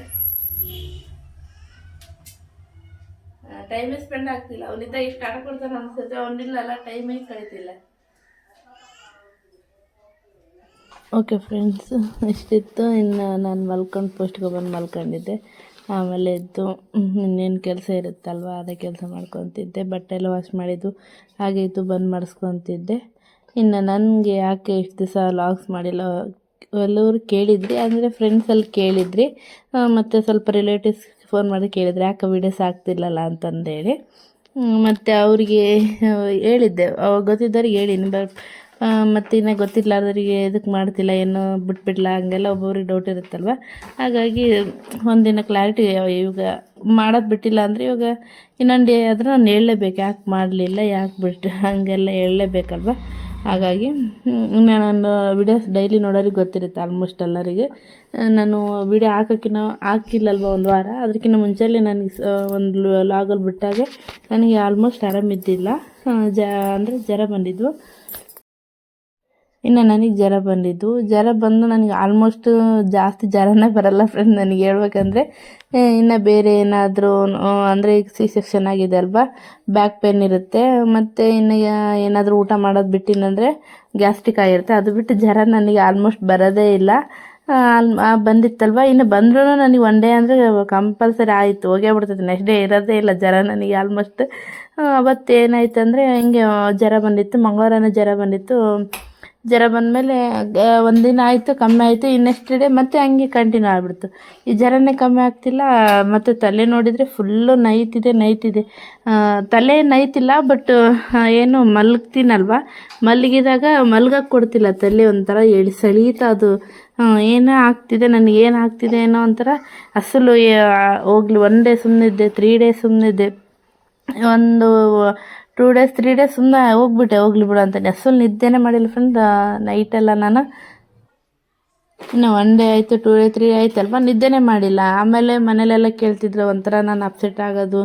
ಟೈಮೇ ಸ್ಪೆಂಡ್ ಆಗ್ತಿಲ್ಲ. ಅವನಿಂದ ಇಷ್ಟು ಆಟ ಕೊಡ್ತಾನೆ ಅನ್ಸುತ್ತೆ. ಅವನಿಲ್ಲ ಟೈಮೇ ಕಳೀತಿಲ್ಲ. ಓಕೆ ಫ್ರೆಂಡ್ಸ್ ಇಷ್ಟಿತ್ತು. ಇನ್ನು ನಾನು ಮಲ್ಕೊಂಡು ಪೋಸ್ಟ್ಗೆ ಬಂದು ಮಲ್ಕೊಂಡಿದ್ದೆ. ಆಮೇಲೆ ಎದ್ದು, ಇನ್ನೇನು ಕೆಲಸ ಇರುತ್ತಲ್ವ, ಅದೇ ಕೆಲಸ ಮಾಡ್ಕೊತಿದ್ದೆ. ಬಟ್ಟೆ ಎಲ್ಲ ವಾಶ್ ಮಾಡಿದ್ದು. ಹಾಗೆ ಇದ್ದು ಬಂದು ಮಾಡಿಸ್ಕೊತಿದ್ದೆ. ಇನ್ನು ನನಗೆ ಯಾಕೆ ಇಷ್ಟು ದಿವಸ ಲಾಗ್ಸ್ ಮಾಡಿಲ್ಲ, ಎಲ್ಲರೂ ಕೇಳಿದ್ರಿ. ಅಂದರೆ ಫ್ರೆಂಡ್ಸಲ್ಲಿ ಕೇಳಿದ್ರಿ. ಮತ್ತು ಸ್ವಲ್ಪ ರಿಲೇಟಿವ್ಸ್ ಫೋನ್ ಮಾಡಿ ಕೇಳಿದರೆ, ಯಾಕೆ ವೀಡಿಯೋಸ್ ಆಗ್ತಿಲ್ಲಲ್ಲ ಅಂತಂದೇಳಿ. ಮತ್ತು ಅವರಿಗೆ ಹೇಳಿದ್ದೆ. ಗೊತ್ತಿದ್ದವ್ರಿಗೆ ಹೇಳಿನಿ ಬಟ್ ಮತ್ತು ಇನ್ನೂ ಗೊತ್ತಿಲ್ಲಾರ್ದವ್ರಿಗೆ ಇದಕ್ಕೆ ಮಾಡ್ತಿಲ್ಲ, ಏನು ಬಿಟ್ಬಿಡ್ಲ? ಹಂಗೆಲ್ಲ ಒಬ್ಬೊಬ್ರಿಗೆ ಡೌಟ್ ಇರುತ್ತಲ್ವ? ಹಾಗಾಗಿ ಒಂದಿನ ಕ್ಲಾರಿಟಿ ಇವಾಗ ಮಾಡೋದು ಬಿಟ್ಟಿಲ್ಲ ಅಂದರೆ ಇವಾಗ ಇನ್ನೊಂದು ಡೇ ಆದರೂ ನಾನು ಹೇಳಲೇಬೇಕು, ಯಾಕೆ ಮಾಡಲಿಲ್ಲ? ಯಾಕೆ ಬಿಟ್ಟು ಹಾಗೆಲ್ಲ ಹೇಳಲೇಬೇಕಲ್ವ? ಹಾಗಾಗಿ ನಾನು ವಿಡಿಯೋಸ್ ಡೈಲಿ ನೋಡೋರಿಗೆ ಗೊತ್ತಿರುತ್ತೆ ಆಲ್ಮೋಸ್ಟ್ ಎಲ್ಲರಿಗೆ. ನಾನು ವಿಡಿಯೋ ಹಾಕೋಕ್ಕಿಂತ ಹಾಕಿಲ್ಲಲ್ವ ಒಂದು ವಾರ? ಅದಕ್ಕಿಂತ ಮುಂಚೆಲೇ ನನಗೆ ಒಂದು ಲಾಗಲ್ಲಿ ಬಿಟ್ಟಾಗೆ ನನಗೆ ಆಲ್ಮೋಸ್ಟ್ ಆರಾಮಿದ್ದಿಲ್ಲ. ಜ, ಅಂದರೆ ಜ್ವರ ಬಂದಿದ್ವು ಇನ್ನು ನನಗೆ ಜ್ವರ ಬಂದಿದ್ದು. ಜ್ವರ ಬಂದು ನನಗೆ ಆಲ್ಮೋಸ್ಟ್ ಜಾಸ್ತಿ ಜ್ವರನೇ ಬರಲ್ಲ ಫ್ರೆಂಡ್ ನನಗೆ ಹೇಳ್ಬೇಕಂದ್ರೆ ಇನ್ನು ಬೇರೆ ಏನಾದರೂ ಅಂದರೆ ಈಗ ಸಿ ಸೆಕ್ಷನ್ ಆಗಿದೆ ಅಲ್ವಾ ಬ್ಯಾಕ್ ಪೇನ್ ಇರುತ್ತೆ, ಮತ್ತು ಇನ್ನು ಏನಾದರೂ ಊಟ ಮಾಡೋದು ಬಿಟ್ಟಿನಂದರೆ ಗ್ಯಾಸ್ಟ್ರಿಕ್ ಆಗಿರುತ್ತೆ. ಅದು ಬಿಟ್ಟು ಜ್ವರ ನನಗೆ ಆಲ್ಮೋಸ್ಟ್ ಬರೋದೇ ಇಲ್ಲ. ಬಂದಿತ್ತಲ್ವ? ಇನ್ನು ಬಂದ್ರೂ ನನಗೆ ಒನ್ ಡೇ ಅಂದರೆ ಕಂಪಲ್ಸರಿ ಆಯಿತು. ಹೋಗೇ ಬಿಡ್ತದೆ. ನೆಕ್ಸ್ಟ್ ಡೇ ಇರೋದೇ ಇಲ್ಲ ಜ್ವರ ನನಗೆ ಆಲ್ಮೋಸ್ಟ್ ಅವತ್ತು ಏನಾಯ್ತು ಅಂದರೆ ಹಿಂಗೆ ಜ್ವರ ಬಂದಿತ್ತು, ಮಂಗಳವಾರನೇ ಜ್ವರ ಬಂದಿತ್ತು. ಜ್ವರ ಬಂದಮೇಲೆ ಒಂದಿನ ಆಯಿತು, ಕಮ್ಮಿ ಆಯಿತು ನೆಕ್ಸ್ಟ್ ಡೇ ಮತ್ತೆ ಹಂಗೆ ಕಂಟಿನ್ಯೂ ಆಗಿಬಿಡ್ತು. ಈ ಜ್ವರನೇ ಕಮ್ಮಿ ಆಗ್ತಿಲ್ಲ, ಮತ್ತು ತಲೆ ನೋಡಿದರೆ ಫುಲ್ಲು ನೈತಿದೆ ನೈತಿದೆ ತಲೆ ನೈತಿಲ್ಲ ಬಟ್ ಏನು, ಮಲಗ್ತೀನಲ್ವ? ಮಲಗಿದಾಗ ಮಲ್ಗಕ್ಕೆ ಕೊಡ್ತಿಲ್ಲ ತಲೆ, ಒಂಥರ ಎಳಿ ಸೆಳೀತಾ ಅದು ಏನೇ ಆಗ್ತಿದೆ, ನನಗೆ ಏನು ಆಗ್ತಿದೆ ಏನೋ ಒಂಥರ ಅಸಲು ಹೋಗ್ಲಿ ಒನ್ ಡೇ ಸುಮ್ಮನಿದ್ದೆ ತ್ರೀ ಡೇ ಸುಮ್ಮನಿದ್ದೆ ಒಂದು ಟೂ ಡೇಸ್ ತ್ರೀ ಡೇಸ್ ಸುಮ್ಮನೆ ಹೋಗ್ಬಿಟ್ಟೆ, ಹೋಗ್ಲಿ ಬಿಡು ಅಂತ ಅಸಲು ನಿದ್ದೆನೇ ಮಾಡಿಲ್ಲ ಫ್ರೆಂಡ್ ನೈಟೆಲ್ಲ ನಾನು. ಇನ್ನು ಒನ್ ಡೇ ಆಯಿತು ಟೂ ಡೇ ತ್ರೀ ಆಯ್ತಲ್ವ ನಿದ್ದೆನೇ ಮಾಡಿಲ್ಲ. ಆಮೇಲೆ ಮನೇಲೆಲ್ಲ ಕೇಳ್ತಿದ್ರು, ಒಂಥರ ನಾನು ಅಪ್ಸೆಟ್ ಆಗೋದು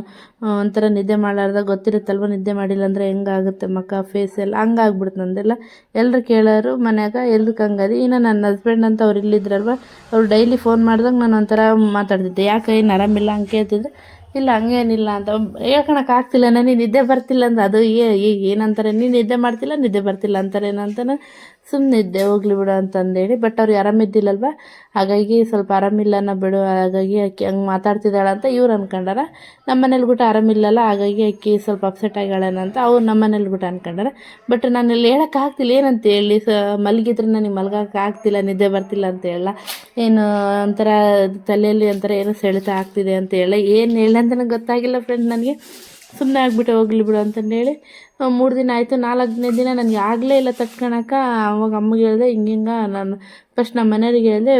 ಒಂಥರ ನಿದ್ದೆ ಮಾಡಲಾರ್ದ ಗೊತ್ತಿರುತ್ತಲ್ವ? ನಿದ್ದೆ ಮಾಡಿಲ್ಲ ಅಂದರೆ ಹೆಂಗಾಗುತ್ತೆ ಮಕ್ಕ ಫೇಸ್ ಎಲ್ಲ? ಹಂಗಾಗ್ಬಿಡ್ತು ನಂದೆಲ್ಲ. ಎಲ್ಲರೂ ಕೇಳೋರು ಮನ್ಯಾಗ ಎಲ್ದಕ್ಕೆ ಹಂಗದಿ. ಇನ್ನು ನನ್ನ ಹಸ್ಬೆಂಡ್ ಅಂತ ಅವ್ರು ಇಲ್ಲಿದ್ರಲ್ವ, ಅವ್ರು ಡೈಲಿ ಫೋನ್ ಮಾಡಿದಾಗ ನಾನು ಒಂಥರ ಮಾತಾಡ್ತಿದ್ದೆ. ಯಾಕೆ, ಏನು ಆರಾಮಿಲ್ಲ ಹಂಗೆ ಕೇಳ್ತಿದ್ರೆ ಇಲ್ಲ, ಹಂಗೇನಿಲ್ಲ ಅಂತ. ಹೇಳ್ಕೊಳಕ್ಕೆ ಆಗ್ತಿಲ್ಲ. ನನಗೆ ನಿದ್ದೆ ಬರ್ತಿಲ್ಲ ಅಂದ್ರೆ ಅದು ಏನಂತಾರೆ? ನೀನು ನಿದ್ದೆ ಮಾಡ್ತಿಲ್ಲ, ನಿದ್ದೆ ಬರ್ತಿಲ್ಲ ಅಂತಾರೆ ಏನಂತಾನೆ ಸುಮ್ಮನೆ ಇದ್ದೆ, ಹೋಗ್ಲಿ ಬಿಡು ಅಂತಂದೇಳಿ ಬಟ್ ಅವ್ರಿಗೆ ಆರಾಮಿದ್ದಿಲ್ಲಲ್ವ ಹಾಗಾಗಿ ಸ್ವಲ್ಪ ಆರಾಮಿಲ್ಲನ ಬಿಡು, ಹಾಗಾಗಿ ಅಕ್ಕಿ ಹಂಗೆ ಮಾತಾಡ್ತಿದ್ದಾಳೆ ಅಂತ ಇವ್ರು ಅನ್ಕೊಂಡಾರ. ನಮ್ಮ ಮನೇಲಿ ಬಿಟ್ಟು ಆರಾಮಿಲ್ಲಲ್ಲ ಹಾಗಾಗಿ ಅಕ್ಕಿ ಸ್ವಲ್ಪ ಅಪ್ಸೆಟ್ ಆಗ್ಯಾಳನ ಅಂತ ಅವ್ರು ನಮ್ಮ ಮನೇಲಿ ಬಿಟ್ಟು ಅನ್ಕೊಂಡಾರ. ಬಟ್ ನಾನು ಇಲ್ಲಿ ಹೇಳೋಕ್ಕಾಗ್ತಿಲ್ಲ ಏನಂತ ಹೇಳಿ, ಸ ಮಲಗಿದ್ರೆ ನನಗೆ ಮಲ್ಗಕ್ಕೆ ಆಗ್ತಿಲ್ಲ, ನಿದ್ದೆ ಬರ್ತಿಲ್ಲ ಅಂತ ಹೇಳ ಏನು ಒಂಥರ ತಲೆಯಲ್ಲಿ ಒಂಥರ ಏನೋ ಸೆಳೆತ ಆಗ್ತಿದೆ ಅಂತ ಹೇಳಿ, ಏನು ಹೇಳಂತ ನನಗೆ ಗೊತ್ತಾಗಿಲ್ಲ ಫ್ರೆಂಡ್ ನನಗೆ. ಸುಮ್ಮನೆ ಆಗಿಬಿಟ್ಟೆ, ಹೋಗ್ಲಿ ಬಿಡು ಅಂತಂದೇಳಿ ಮೂರು ದಿನ ಆಯಿತು ನಾಲ್ಕನೇ ದಿನ ನನಗೆ ಆಗಲೇ ಇಲ್ಲ ತಟ್ಕೊಳಕ ಅವಾಗ ಅಮ್ಮಗೆ ಹೇಳಿದೆ, ಹಿಂಗೆ ಹಿಂಗೆ ನಾನು ಫಸ್ಟ್ ನಮ್ಮ ಮನೆಯವ್ರಿಗೆ ಹೇಳಿದೆ,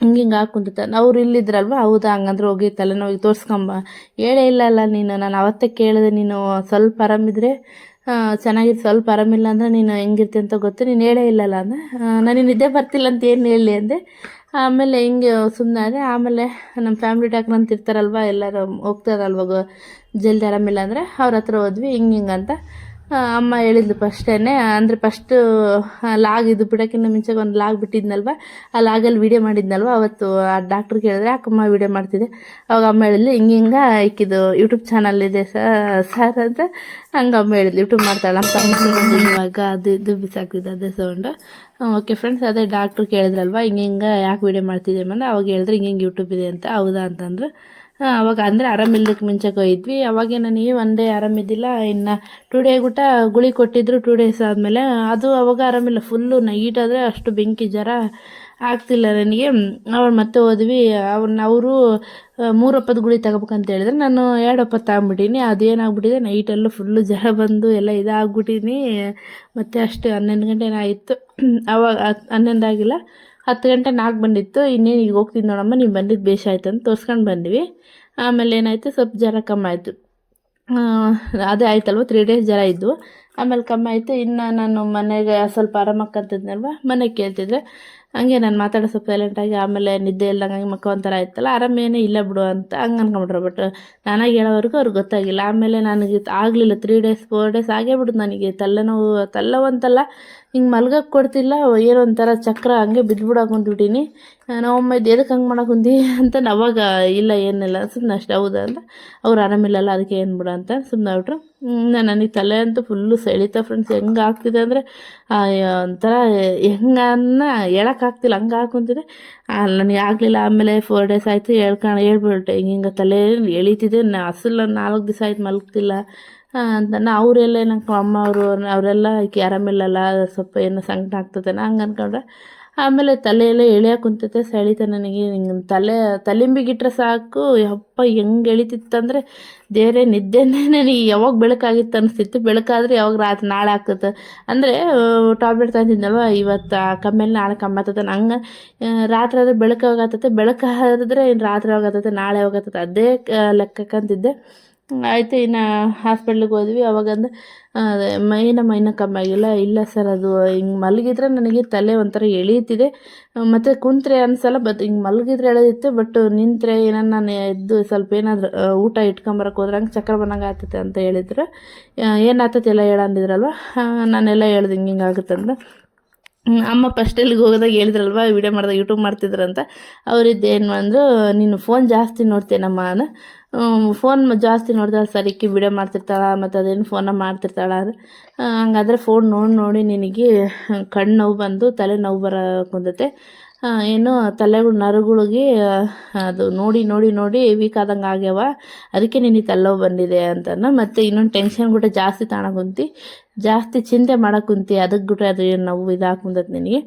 ಹಿಂಗೆ ಹಿಂಗೆ ಹಾಕುಂತ ಅವ್ರು ಇಲ್ಲಿದ್ರಲ್ವ? ಹೌದಾ? ಹಂಗಂದ್ರೆ ಹೋಗಿ ತಲೆನೋವಿಗೆ ತೋರಿಸ್ಕೊಂಬ. ಹೇಳೇ ಇಲ್ಲ ಅಲ್ಲ ನೀನು, ನಾನು ಅವತ್ತೇ ಕೇಳಿದೆ ನೀನು ಸ್ವಲ್ಪ ಆರಾಮಿದ್ರೆ ಚೆನ್ನಾಗಿ ಸ್ವಲ್ಪ ಆರಾಮಿಲ್ಲ ಅಂದರೆ ನೀನು ಹೆಂಗಿರ್ತಿ ಅಂತ ಗೊತ್ತು. ನೀನು ಹೇಳೇ ಇಲ್ಲಲ್ಲ ಅಂದೆ. ನಾನು ನಿದ್ದೆ ಬರ್ತಿಲ್ಲ ಅಂತ ಏನು ಹೇಳಲಿ ಅಂದೆ. ಆಮೇಲೆ ಹಿಂಗೆ ಸುಮ್ಮನೆ ಆಮೇಲೆ ನಮ್ಮ ಫ್ಯಾಮಿಲಿ ಡಾಕ್ಟ್ರ್ ಅಂತ ಇರ್ತಾರಲ್ವ ಎಲ್ಲರೂ ಹೋಗ್ತಾರಲ್ವ ಗೊ- ಜಲ್ದಿ ಆರಾಮಿಲ್ಲ ಅಂದರೆ ಅವ್ರ ಹತ್ರ ಹೋದ್ವಿ, ಹಿಂಗೆ ಹಿಂಗೆ ಅಂತ. ಅಮ್ಮ ಹೇಳಿದ್ಲು ಫಸ್ಟೇ ಅಂದರೆ ಫಸ್ಟು ಲಾಗ್ ಇದು ಬಿಡೋಕ್ಕಿಂತ ಮುಂಚೆಗೆ ಒಂದು ಲಾಗ್ ಬಿಟ್ಟಿದ್ನಲ್ವ, ಆ ಲಾಗಲ್ಲಿ ವೀಡಿಯೋ ಮಾಡಿದ್ನಲ್ವ, ಅವತ್ತು ಆ ಡಾಕ್ಟ್ರ್ ಕೇಳಿದ್ರೆ ಅಕ್ಕಮ್ಮ ವೀಡಿಯೋ ಮಾಡ್ತಿದ್ದೆ? ಅವಾಗ ಅಮ್ಮ ಹೇಳಿದ್ಲು, ಹಿಂಗೆ ಹಿಂಗೆ ಇಕ್ಕಿದ್ದು ಯೂಟ್ಯೂಬ್ ಚಾನಲ್ ಇದೆ ಸರ್ ಅಂತ. ಹಂಗೆ ಅಮ್ಮ ಹೇಳಿದ್ಲು ಯೂಟ್ಯೂಬ್ ಮಾಡ್ತಾಳೆ? ನಮ್ಮ ಇವಾಗ ಅದು, ಇದು ಬಿಸಾಕ್ತಿದ್ದೆ ಅದೇ ಸೌಂಡು. ಓಕೆ ಫ್ರೆಂಡ್ಸ್ ಅದೇ ಡಾಕ್ಟ್ರು ಕೇಳಿದ್ರಲ್ವ ಹಿಂಗೆ ಹಿಂಗೆ ಯಾಕೆ ವೀಡಿಯೋ ಮಾಡ್ತಿದ್ದೆ ಅಂದ್ರೆ ಅವಾಗ ಹೇಳಿದ್ರೆ, ಹಿಂಗೆ ಹಿಂಗೆ ಯೂಟ್ಯೂಬ್ ಇದೆ ಅಂತ, ಹೌದಾ? ಅಂತಂದ್ರೆ. ಅವಾಗ ಅಂದರೆ ಆರಾಮಿಲ್ಲದಕ್ಕೆ ಮುಂಚೆ ಹೋಗಿದ್ವಿ ಅವಾಗೆ ನನಗೆ ಒನ್ ಡೇ ಆರಾಮಿದ್ದಿಲ್ಲ ಇನ್ನು ಟೂ ಡೇ ಊಟ ಗುಳಿ ಕೊಟ್ಟಿದ್ರು ಟೂ ಡೇಸ್ ಆದಮೇಲೆ. ಅದು ಅವಾಗ ಆರಾಮಿಲ್ಲ ಫುಲ್ಲು ನೈಟ್ ಆದರೆ ಅಷ್ಟು ಬೆಂಕಿ ಜ್ವರ ಆಗ್ತಿಲ್ಲ ನನಗೆ. ಅವಳು ಮತ್ತೆ ಹೋದ್ವಿ. ಅವ್ರನ್ನ ಅವರು ಮೂರು ಒಪ್ಪತ್ತು ಗುಳಿ ತಗೋಬೇಕಂತ ಹೇಳಿದ್ರೆ. ನಾನು ಎರಡು ಒಪ್ಪತ್ತು ತಗೊಂಬಿಟ್ಟೀನಿ. ಅದೇನಾಗ್ಬಿಟ್ಟಿದೆ ನೈಟೆಲ್ಲ ಫುಲ್ಲು ಜ್ವರ ಬಂದು ಎಲ್ಲ ಇದಾಗ್ಬಿಟ್ಟೀನಿ. ಮತ್ತು ಅಷ್ಟು ಹನ್ನೊಂದು ಗಂಟೆ ಆಯಿತು. ಅವಾಗ ಹನ್ನೊಂದಾಗಿಲ್ಲ ಹತ್ತು ಗಂಟೆ ನಾಲ್ಕು ಬಂದಿತ್ತು, ಇನ್ನೇನು ಈಗ ಹೋಗ್ತೀನಿ ನೋಡಮ್ಮ, ನೀವು ಬಂದಿದ್ದು ಬೇಷ ಆಯ್ತು ಅಂತ ತೋರ್ಸ್ಕೊಂಡು ಬಂದ್ವಿ. ಆಮೇಲೆ ಏನಾಯಿತು, ಸ್ವಲ್ಪ ಜ್ವರ ಕಮ್ಮಿ ಆಯಿತು. ಅದೇ ಆಯ್ತಲ್ವ ತ್ರೀ ಡೇಸ್ ಜ್ವರ ಇದ್ದು ಆಮೇಲೆ ಕಮ್ಮಿ ಆಯಿತು. ಇನ್ನು ನಾನು ಮನೆಗೆ ಸ್ವಲ್ಪ ಆರಾಮಕ್ಕಂತಿದ್ನಲ್ವ ಮನೆಗೆ ಕೇಳ್ತಿದ್ರೆ ಹಂಗೆ ನಾನು ಮಾತಾಡೋ ಸ್ವಲ್ಪ ಸೈಲೆಂಟಾಗಿ ಆಮೇಲೆ ನಿದ್ದೆ ಇಲ್ದಂಗೆ ಹಂಗೆ ಮಕ್ಕ ಒಂಥರ ಆಯ್ತಲ್ಲ ಆರಾಮೇನೇ ಇಲ್ಲ ಬಿಡು ಅಂತ ಹಂಗೆ ಅನ್ಕೊಂಬಿಟ್ರೆ ಬಟ್ ನಾನಾಗಿ ಹೇಳೋವರೆಗೂ ಅವ್ರಿಗೆ ಗೊತ್ತಾಗಿಲ್ಲ. ಆಮೇಲೆ ನನಗೆ ಆಗಲಿಲ್ಲ ತ್ರೀ ಡೇಸ್ ಫೋರ್ ಡೇಸ್ ಆಗೇ ಬಿಡುದು ನನಗೆ. ತಲೆನೋವು ತಲೆನೋವಂತಲ್ಲ ಹಿಂಗೆ ಮಲ್ಗಕ್ಕೆ ಕೊಡ್ತಿಲ್ಲ, ಏನೋ ಒಂಥರ ಚಕ್ರ ಹಂಗೆ ಬಿದ್ದುಬಿಡೋ ಕುಂತ್ಬಿಟ್ಟೀನಿ ನಾವೊಮ್ಮೆ ಇದು ಎದಕ್ಕೆ ಹಂಗೆ ಕುಂತೀನಿ ಅಂತ ನಾವಾಗ, ಇಲ್ಲ, ಏನಿಲ್ಲ ಸುಮ್ಮನೆ ಅಷ್ಟು, ಹೌದಾ? ಅಂತ. ಅವ್ರು ಆರಾಮಿಲ್ಲಲ್ಲ, ಅದಕ್ಕೆ ಏನು ಬಿಡು ಅಂತ ಸುಮ್ಮನೆ ಬಿಟ್ರು ನನಗೆ ತಲೆ ಅಂತೂ ಫುಲ್ಲು ಸೆಳಿತಾ ಫ್ರೆಂಡ್ಸ್ ಹೆಂಗೆ ಆಗ್ತಿದೆ ಅಂದರೆ ಒಂಥರ ಹೆಂಗನ್ನ ಹೇಳೋಕ್ಕಾಗ್ತಿಲ್ಲ ಹಂಗೆ ಹಾಕೊಂತಿದೆ. ನನಗೆ ಆಗಲಿಲ್ಲ, ಆಮೇಲೆ ಫೋರ್ ಡೇಸ್ ಆಯಿತು ಹೇಳ್ಕೊಂಡು ಹೇಳ್ಬಿಟ್ಟೆ ಹಿಂಗೆ ತಲೆ ಎಳೀತಿದೆ, ನಾ, ಅಸಲು ನಾಲ್ಕು ದಿವಸ ಆಯ್ತು ಮಲಗ್ತಿಲ್ಲ. ಅಂತ ಅವರೆಲ್ಲ ನಂಗೆ ಅಮ್ಮ ಅವರು, ಅವರೆಲ್ಲ ಆರಾಮಿಲ್ಲಲ್ಲ, ಸ್ವಲ್ಪ ಏನೋ ಸಂಕಟ ಆಗ್ತದೆ, ಹಂಗೆ ಅನ್ಕೊಂಡ್ರೆ ಆಮೇಲೆ ತಲೆಯೆಲ್ಲ ಎಳೆಯ ಕುಂತೈತೆ ಸೆಳೀತ ನನಗೆ. ತಲೆ, ತಲೆಂಬಿಗಿಟ್ರೆ ಸಾಕು. ಯಪ್ಪ, ಹೆಂಗೆ ಎಳಿತಿತ್ತಂದರೆ ದೇವ್ರೆ, ನಿದ್ದೆನೇ ನನಗೆ ಯಾವಾಗ ಬೆಳಕಾಗಿತ್ತು ಅನಿಸ್ತಿತ್ತು. ಬೆಳಕಾದ್ರೆ ಯಾವಾಗ ರಾತ್ರಿ ನಾಳೆ ಆಗ್ತದೆ ಅಂದರೆ ಟ್ಯಾಬ್ಲೆಟ್ ತಂದಿದ್ದಲ್ವ ಇವತ್ತು ಕಮ್ಮೇಲೆ ನಾಳೆ ಕಮ್ಮಿ ಆಗ್ತದೆ ಹಂಗೆ ರಾತ್ರಿ ಆದರೆ ಬೆಳಕು ಯಾವಾಗ ಬೆಳಕಾದ್ರೆ ಇನ್ನು ರಾತ್ರಿ ಯಾವಾಗ ನಾಳೆ ಹೋಗತ್ತೆ ಅದೇ ಲೆಕ್ಕಕ್ಕಂತಿದ್ದೆ. ಆಯಿತು, ಇನ್ನು ಹಾಸ್ಪಿಟ್ಲಿಗೆ ಹೋದ್ವಿ. ಅವಾಗಂದು ಮೈನ ಮೈನ ಕಮ್ಮಿ ಆಗಿಲ್ಲ ಇಲ್ಲ ಸರ್, ಅದು ಹಿಂಗೆ ಮಲಗಿದ್ರೆ ನನಗೆ ತಲೆ ಒಂಥರ ಎಳೀತಿದೆ. ಮತ್ತು ಕುಂತ್ರೆ ಅನ್ಸಲ್ಲ ಬಟ್ ಹಿಂಗೆ ಮಲಗಿದ್ರೆ ಎಳೆದಿತ್ತು ಬಟ್ ನಿಂತರೆ ಏನಾರು ನಾನು ಎದ್ದು ಸ್ವಲ್ಪ ಏನಾದರೂ ಊಟ ಇಟ್ಕೊಂಬರಕ್ಕೆ ಹೋದ್ರೆ ಹಂಗೆ ಚಕ್ರ ಬಂದಂಗೆ ಆಗ್ತೈತೆ ಅಂತ ಹೇಳಿದ್ರು. ಏನಾಗ್ತೈತೆ ಎಲ್ಲ ಹೇಳಂದಿದ್ರಲ್ವ? ನಾನೆಲ್ಲ ಹೇಳ್ದೆ ಹಿಂಗೆ ಹಿಂಗೆ ಆಗುತ್ತಂತ. ಅಮ್ಮ ಫಸ್ಟ್ ಎಲ್ಲಿಗೆ ಹೋಗೋದಾಗ ಹೇಳಿದ್ರಲ್ವ ವಿಡಿಯೋ ಮಾಡಿದಾಗ ಯೂಟ್ಯೂಬ್ ಮಾಡ್ತಿದ್ರಂತ. ಏನು ಅಂದರು, ನೀನು ಫೋನ್ ಜಾಸ್ತಿ ನೋಡ್ತೇನಮ್ಮ ಅನ್ನ ಫೋನ್ ಜಾಸ್ತಿ ನೋಡ್ತಾಳೆ ಸರಿಕಿ ವಿಡಿಯೋ ಮಾಡ್ತಿರ್ತಾಳೆ, ಮತ್ತು ಅದೇನು ಫೋನ ಮಾಡ್ತಿರ್ತಾಳೆ ಹಂಗಾದ್ರೆ ಫೋನ್ ನೋಡಿ ನೋಡಿ ನಿನಗೆ, ಕಣ್ಣು ನೋವು ಬಂದು ತಲೆ ನೋವು ಬರೋ ಕುಂದತೆ ಏನು ತಲೆಗಳು ನರಗಳಿಗೆ ಅದು ನೋಡಿ ನೋಡಿ ನೋಡಿ ವೀಕ್ ಆದಂಗೆ ಆಗ್ಯಾವ. ಅದಕ್ಕೆ ನಿನಗೆ ತಲೆವು ಬಂದಿದೆ ಅಂತನ. ಮತ್ತು ಇನ್ನೊಂದು ಟೆನ್ಷನ್ ಕೂಡ ಜಾಸ್ತಿ ಕುಂತಿ ಜಾಸ್ತಿ ಚಿಂತೆ ಕುಂತಿ ಅದಕ್ಕೆ ಬಿಟ್ರೆ ಅದು ಏನು ನೋವು ಇದಾಕುಂದತ್ ನಿನಗೆ?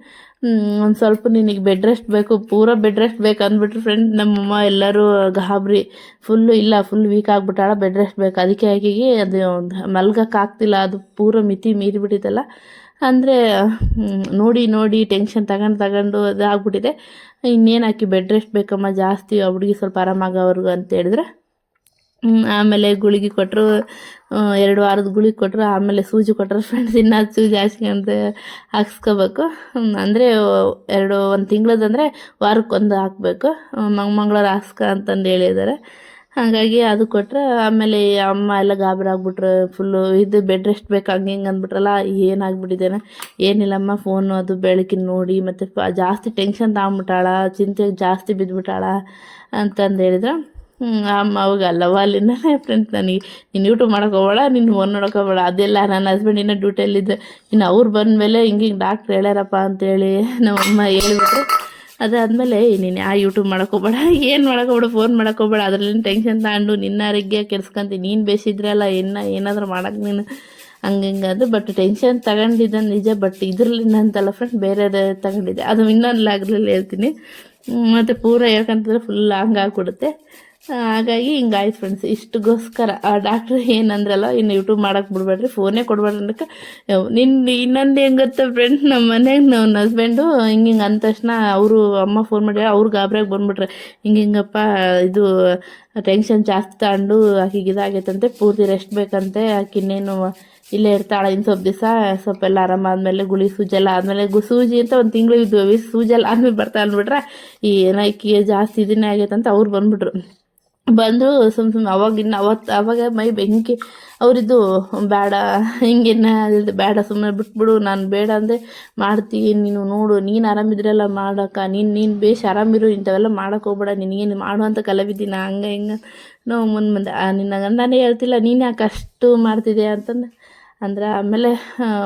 ಒಂದು ಸ್ವಲ್ಪ ನಿನಗೆ ಬೆಡ್ ರೆಸ್ಟ್ ಬೇಕು. ಪೂರ ಬೆಡ್ ರೆಸ್ಟ್ ಬೇಕು ಅಂದ್ಬಿಟ್ರೆ ಫ್ರೆಂಡ್ ನಮ್ಮಮ್ಮ ಎಲ್ಲರೂ ಗಾಬರಿ. ಫುಲ್ಲು ಇಲ್ಲ ಫುಲ್ ವೀಕ್ ಆಗಿಬಿಟ್ಟಾಳ ಬೆಡ್ ರೆಸ್ಟ್ ಬೇಕು. ಅದಕ್ಕೆ ಆಕೆಗೆ ಅದು ಮಲ್ಗಕ್ಕಾಗ್ತಿಲ್ಲ ಅದು ಪೂರ ಮಿತಿ ಮೀರಿಬಿಟ್ಟಿತ್ತಲ್ಲ ಅಂದರೆ ನೋಡಿ ನೋಡಿ ಟೆನ್ಷನ್ ತಗೊಂಡು ತಗೊಂಡು ಅದು ಆಗ್ಬಿಟ್ಟಿದೆ. ಇನ್ನೇನು ಹಾಕಿ ಬೆಡ್ ರೆಸ್ಟ್ ಬೇಕಮ್ಮ, ಜಾಸ್ತಿ ಆ ಹುಡುಗಿ ಸ್ವಲ್ಪ ಆರಾಮಾಗೋವ್ರಿಗೂ ಅಂತ ಹೇಳಿದ್ರೆ. ಆಮೇಲೆ ಗುಳಿಗೆ ಕೊಟ್ಟರು ಎರಡು ವಾರದ ಗುಳಿಗೆ ಕೊಟ್ಟರು ಆಮೇಲೆ ಸೂಜಿ ಕೊಟ್ಟರು ಫ್ರೆಂಡ್ಸ್ ಇನ್ನೂ ಸೂಜಿ ಹಾಕ್ಸ್ಕೊಂತ ಹಾಕ್ಸ್ಕೋಬೇಕು. ಅಂದರೆ ಎರಡು, ಒಂದು ತಿಂಗಳದಂದರೆ ವಾರಕ್ಕೊಂದು ಹಾಕಬೇಕು. ಮಂಗಳವಾರ ಹಾಕ್ಸ್ಕ ಅಂತಂದು ಹೇಳಿದ್ದಾರೆ ಹಾಗಾಗಿ ಅದು ಕೊಟ್ಟರೆ ಆಮೇಲೆ ಅಮ್ಮ ಎಲ್ಲ ಗಾಬರಿ ಆಗ್ಬಿಟ್ರು ಫುಲ್ಲು ಇದು ಬೆಡ್ ರೆಸ್ಟ್ ಬೇಕು, ಹಂಗೆ ಹಿಂಗೆ ಅಂದ್ಬಿಟ್ರಲ್ಲ ಏನಾಗ್ಬಿಟ್ಟಿದ್ದೇನೆ ಏನಿಲ್ಲಮ್ಮ ಫೋನು ಅದು ಬೆಳಕಿನ ನೋಡಿ, ಮತ್ತು ಜಾಸ್ತಿ ಟೆನ್ಷನ್ ತಗೊಂಬಿಟ್ಟಾಳ ಚಿಂತೆ ಜಾಸ್ತಿ ಬಿದ್ದುಬಿಟ್ಟಾಳ ಅಂತಂದು ಹೇಳಿದ್ರೆ ಅಮ್ಮ ಅವಾಗ ಅಲ್ಲವ ಅಲ್ಲಿಂದನೇ ಫ್ರೆಂಡ್ಸ್ ನನಗೆ? ನೀನು ಯೂಟ್ಯೂಬ್ ಹೋಗಬೇಡ, ನೀನು ಫೋನ್ ನೋಡೋಕೆ ಹೋಗಬೇಡ, ಅದೆಲ್ಲ ನನ್ನ ಹಸ್ಬೆಂಡ್ ಇನ್ನೂ ಡ್ಯೂಟಿಯಲ್ಲಿದ್ದೆ ಇನ್ನು ಅವ್ರು ಬಂದಮೇಲೆ ಹಿಂಗೆ ಹಿಂಗೆ ಡಾಕ್ಟ್ರ್ ಹೇಳ್ಯಾರಪ್ಪ ಅಂತೇಳಿ ನಮ್ಮಮ್ಮ ಹೇಳಿಬಿಟ್ರು. ಅದಾದಮೇಲೆ ನೀನು ಯಾ ಯೂಟ್ಯೂಬ್ ಮಾಡ್ಕೋಬೇಡ ಏನು ಮಾಡೋಕೆ ಹೋಗ್ಬೇಡ ಫೋನ್ ಮಾಡ್ಕೋಬೇಡ ಹೋಗಬೇಡ ಅದರಲ್ಲಿ ಟೆನ್ಷನ್ ತಗೊಂಡು ನಿನ್ನ ಆರೋಗ್ಯ ಕೆಡ್ಸ್ಕೊಂತೀನಿ, ನೀನು ಬೇಸಿದ್ರಲ್ಲ ಇನ್ನು ಏನಾದರೂ ಮಾಡೋಕೆ ನೀನು. ಹಂಗೆ ಅದು ಬಟ್ ಟೆನ್ಷನ್ ತಗೊಂಡಿದ್ದ ನಿಜ ಬಟ್ ಇದ್ರಲ್ಲಿ ನಂತಲ್ಲ ಫ್ರೆಂಡ್ ಬೇರೆ ತಗೊಂಡಿದ್ದೆ. ಅದು ಇನ್ನೊಂದು ಲಾಗ್ರಲ್ಲಿ ಹೇಳ್ತೀನಿ. ಮತ್ತು ಪೂರ ಯಾಕಂತಂದ್ರೆ ಫುಲ್ ಲಾಂಗ್ ಆಗಿಬಿಡುತ್ತೆ. ಹಾಗಾಗಿ ಹಿಂಗಾಯ್ತು ಫ್ರೆಂಡ್ಸ್ ಇಷ್ಟಗೋಸ್ಕರ ಆ ಡಾಕ್ಟ್ರ್ ಏನಂದ್ರಲ್ಲ, ಇನ್ನು ಯೂಟ್ಯೂಬ್ ಮಾಡೋಕೆ ಬಿಡ್ಬೇಡ್ರಿ. ಫೋನೇ ಕೊಡ್ಬೇಡ್ರಿ ಅನ್ನಕ್ಕೆ ನಿನ್ನ ಇನ್ನೊಂದು ಹೆಂಗತ್ತೆ ಫ್ರೆಂಡ್ ನಮ್ಮ ಮನೆಗೆ ನನ್ನ ಹಸ್ಬೆಂಡು ಹಿಂಗೆ ಹಿಂಗೆ ಅಂದ ತಕ್ಷಣ ಅವರು ಅಮ್ಮ ಫೋನ್ ಮಾಡಿ ಅವ್ರು ಗಾಬ್ರಿಯಾಗಿ ಬಂದ್ಬಿಟ್ರೆ. ಹಿಂಗೆ ಹಿಂಗಪ್ಪ, ಇದು ಟೆನ್ಷನ್ ಜಾಸ್ತಿ ತಗೊಂಡು ಆಕಿಗೆ ಇದಾಗೈತಂತೆ, ಪೂರ್ತಿ ರೆಸ್ಟ್ ಬೇಕಂತೆ ಆಕಿನ್ನೇನು ಇಲ್ಲೇ ಇರ್ತಾಳೆ ಇನ್ನು ಸ್ವಲ್ಪ ದಿವಸ, ಸ್ವಲ್ಪ ಎಲ್ಲ ಆರಾಮಾದ್ಮೇಲೆ ಗುಳಿ ಸೂಜೆಲ್ಲ ಆದಮೇಲೆ ಗು, ಸೂಜಿ ಅಂತ ಒಂದು ತಿಂಗಳು ಇದ್ವು ಸೂಜೆಲ್ಲ ಆದ್ಮೇಲೆ ಬರ್ತಾ ಅಂದ್ಬಿಟ್ರೆ ಈ ಏನಕ್ಕೆ ಜಾಸ್ತಿ ಇದನ್ನೇ ಆಗೈತೆ ಅವ್ರು ಬಂದ್ಬಿಟ್ರು. ಬಂದರು ಸುಮ್ ಸುಮ್ಮನೆ ಅವಾಗಿನ್ನ ಅವತ್ತು ಅವಾಗ ಮೈ ಬೆಂಕಿ ಅವರಿದ್ದು ಬೇಡ, ಹಿಂಗೇನ ಬೇಡ ಸುಮ್ಮನೆ ಬಿಟ್ಬಿಡು, ನಾನು ಬೇಡ ಅಂದರೆ ಮಾಡ್ತೀನಿ, ನೀನು ನೋಡು, ನೀನು ಆರಾಮಿದ್ರೆಲ್ಲ ಮಾಡೋಕ್ಕ, ನೀನು ನೀನು ಬೇಷ್ ಆರಾಮಿರು ಇಂಥವೆಲ್ಲ ಮಾಡೋಕೆ ಹೋಗ್ಬೇಡ, ನಿನಗೇನು ಮಾಡುವಂಥ ಕಲಾವಿದ್ದೀನಿ, ಹಂಗೆ ಹಿಂಗೆ. ನಾವು ಮುಂದೆ ಮುಂದೆ ನಿನ್ನ ಗಂಡನೇ ಹೇಳ್ತಿಲ್ಲ, ನೀನು ಯಾಕೆ ಅಷ್ಟು ಮಾಡ್ತಿದ್ದೆ ಅಂತಂದು. ಅಂದ್ರೆ ಆಮೇಲೆ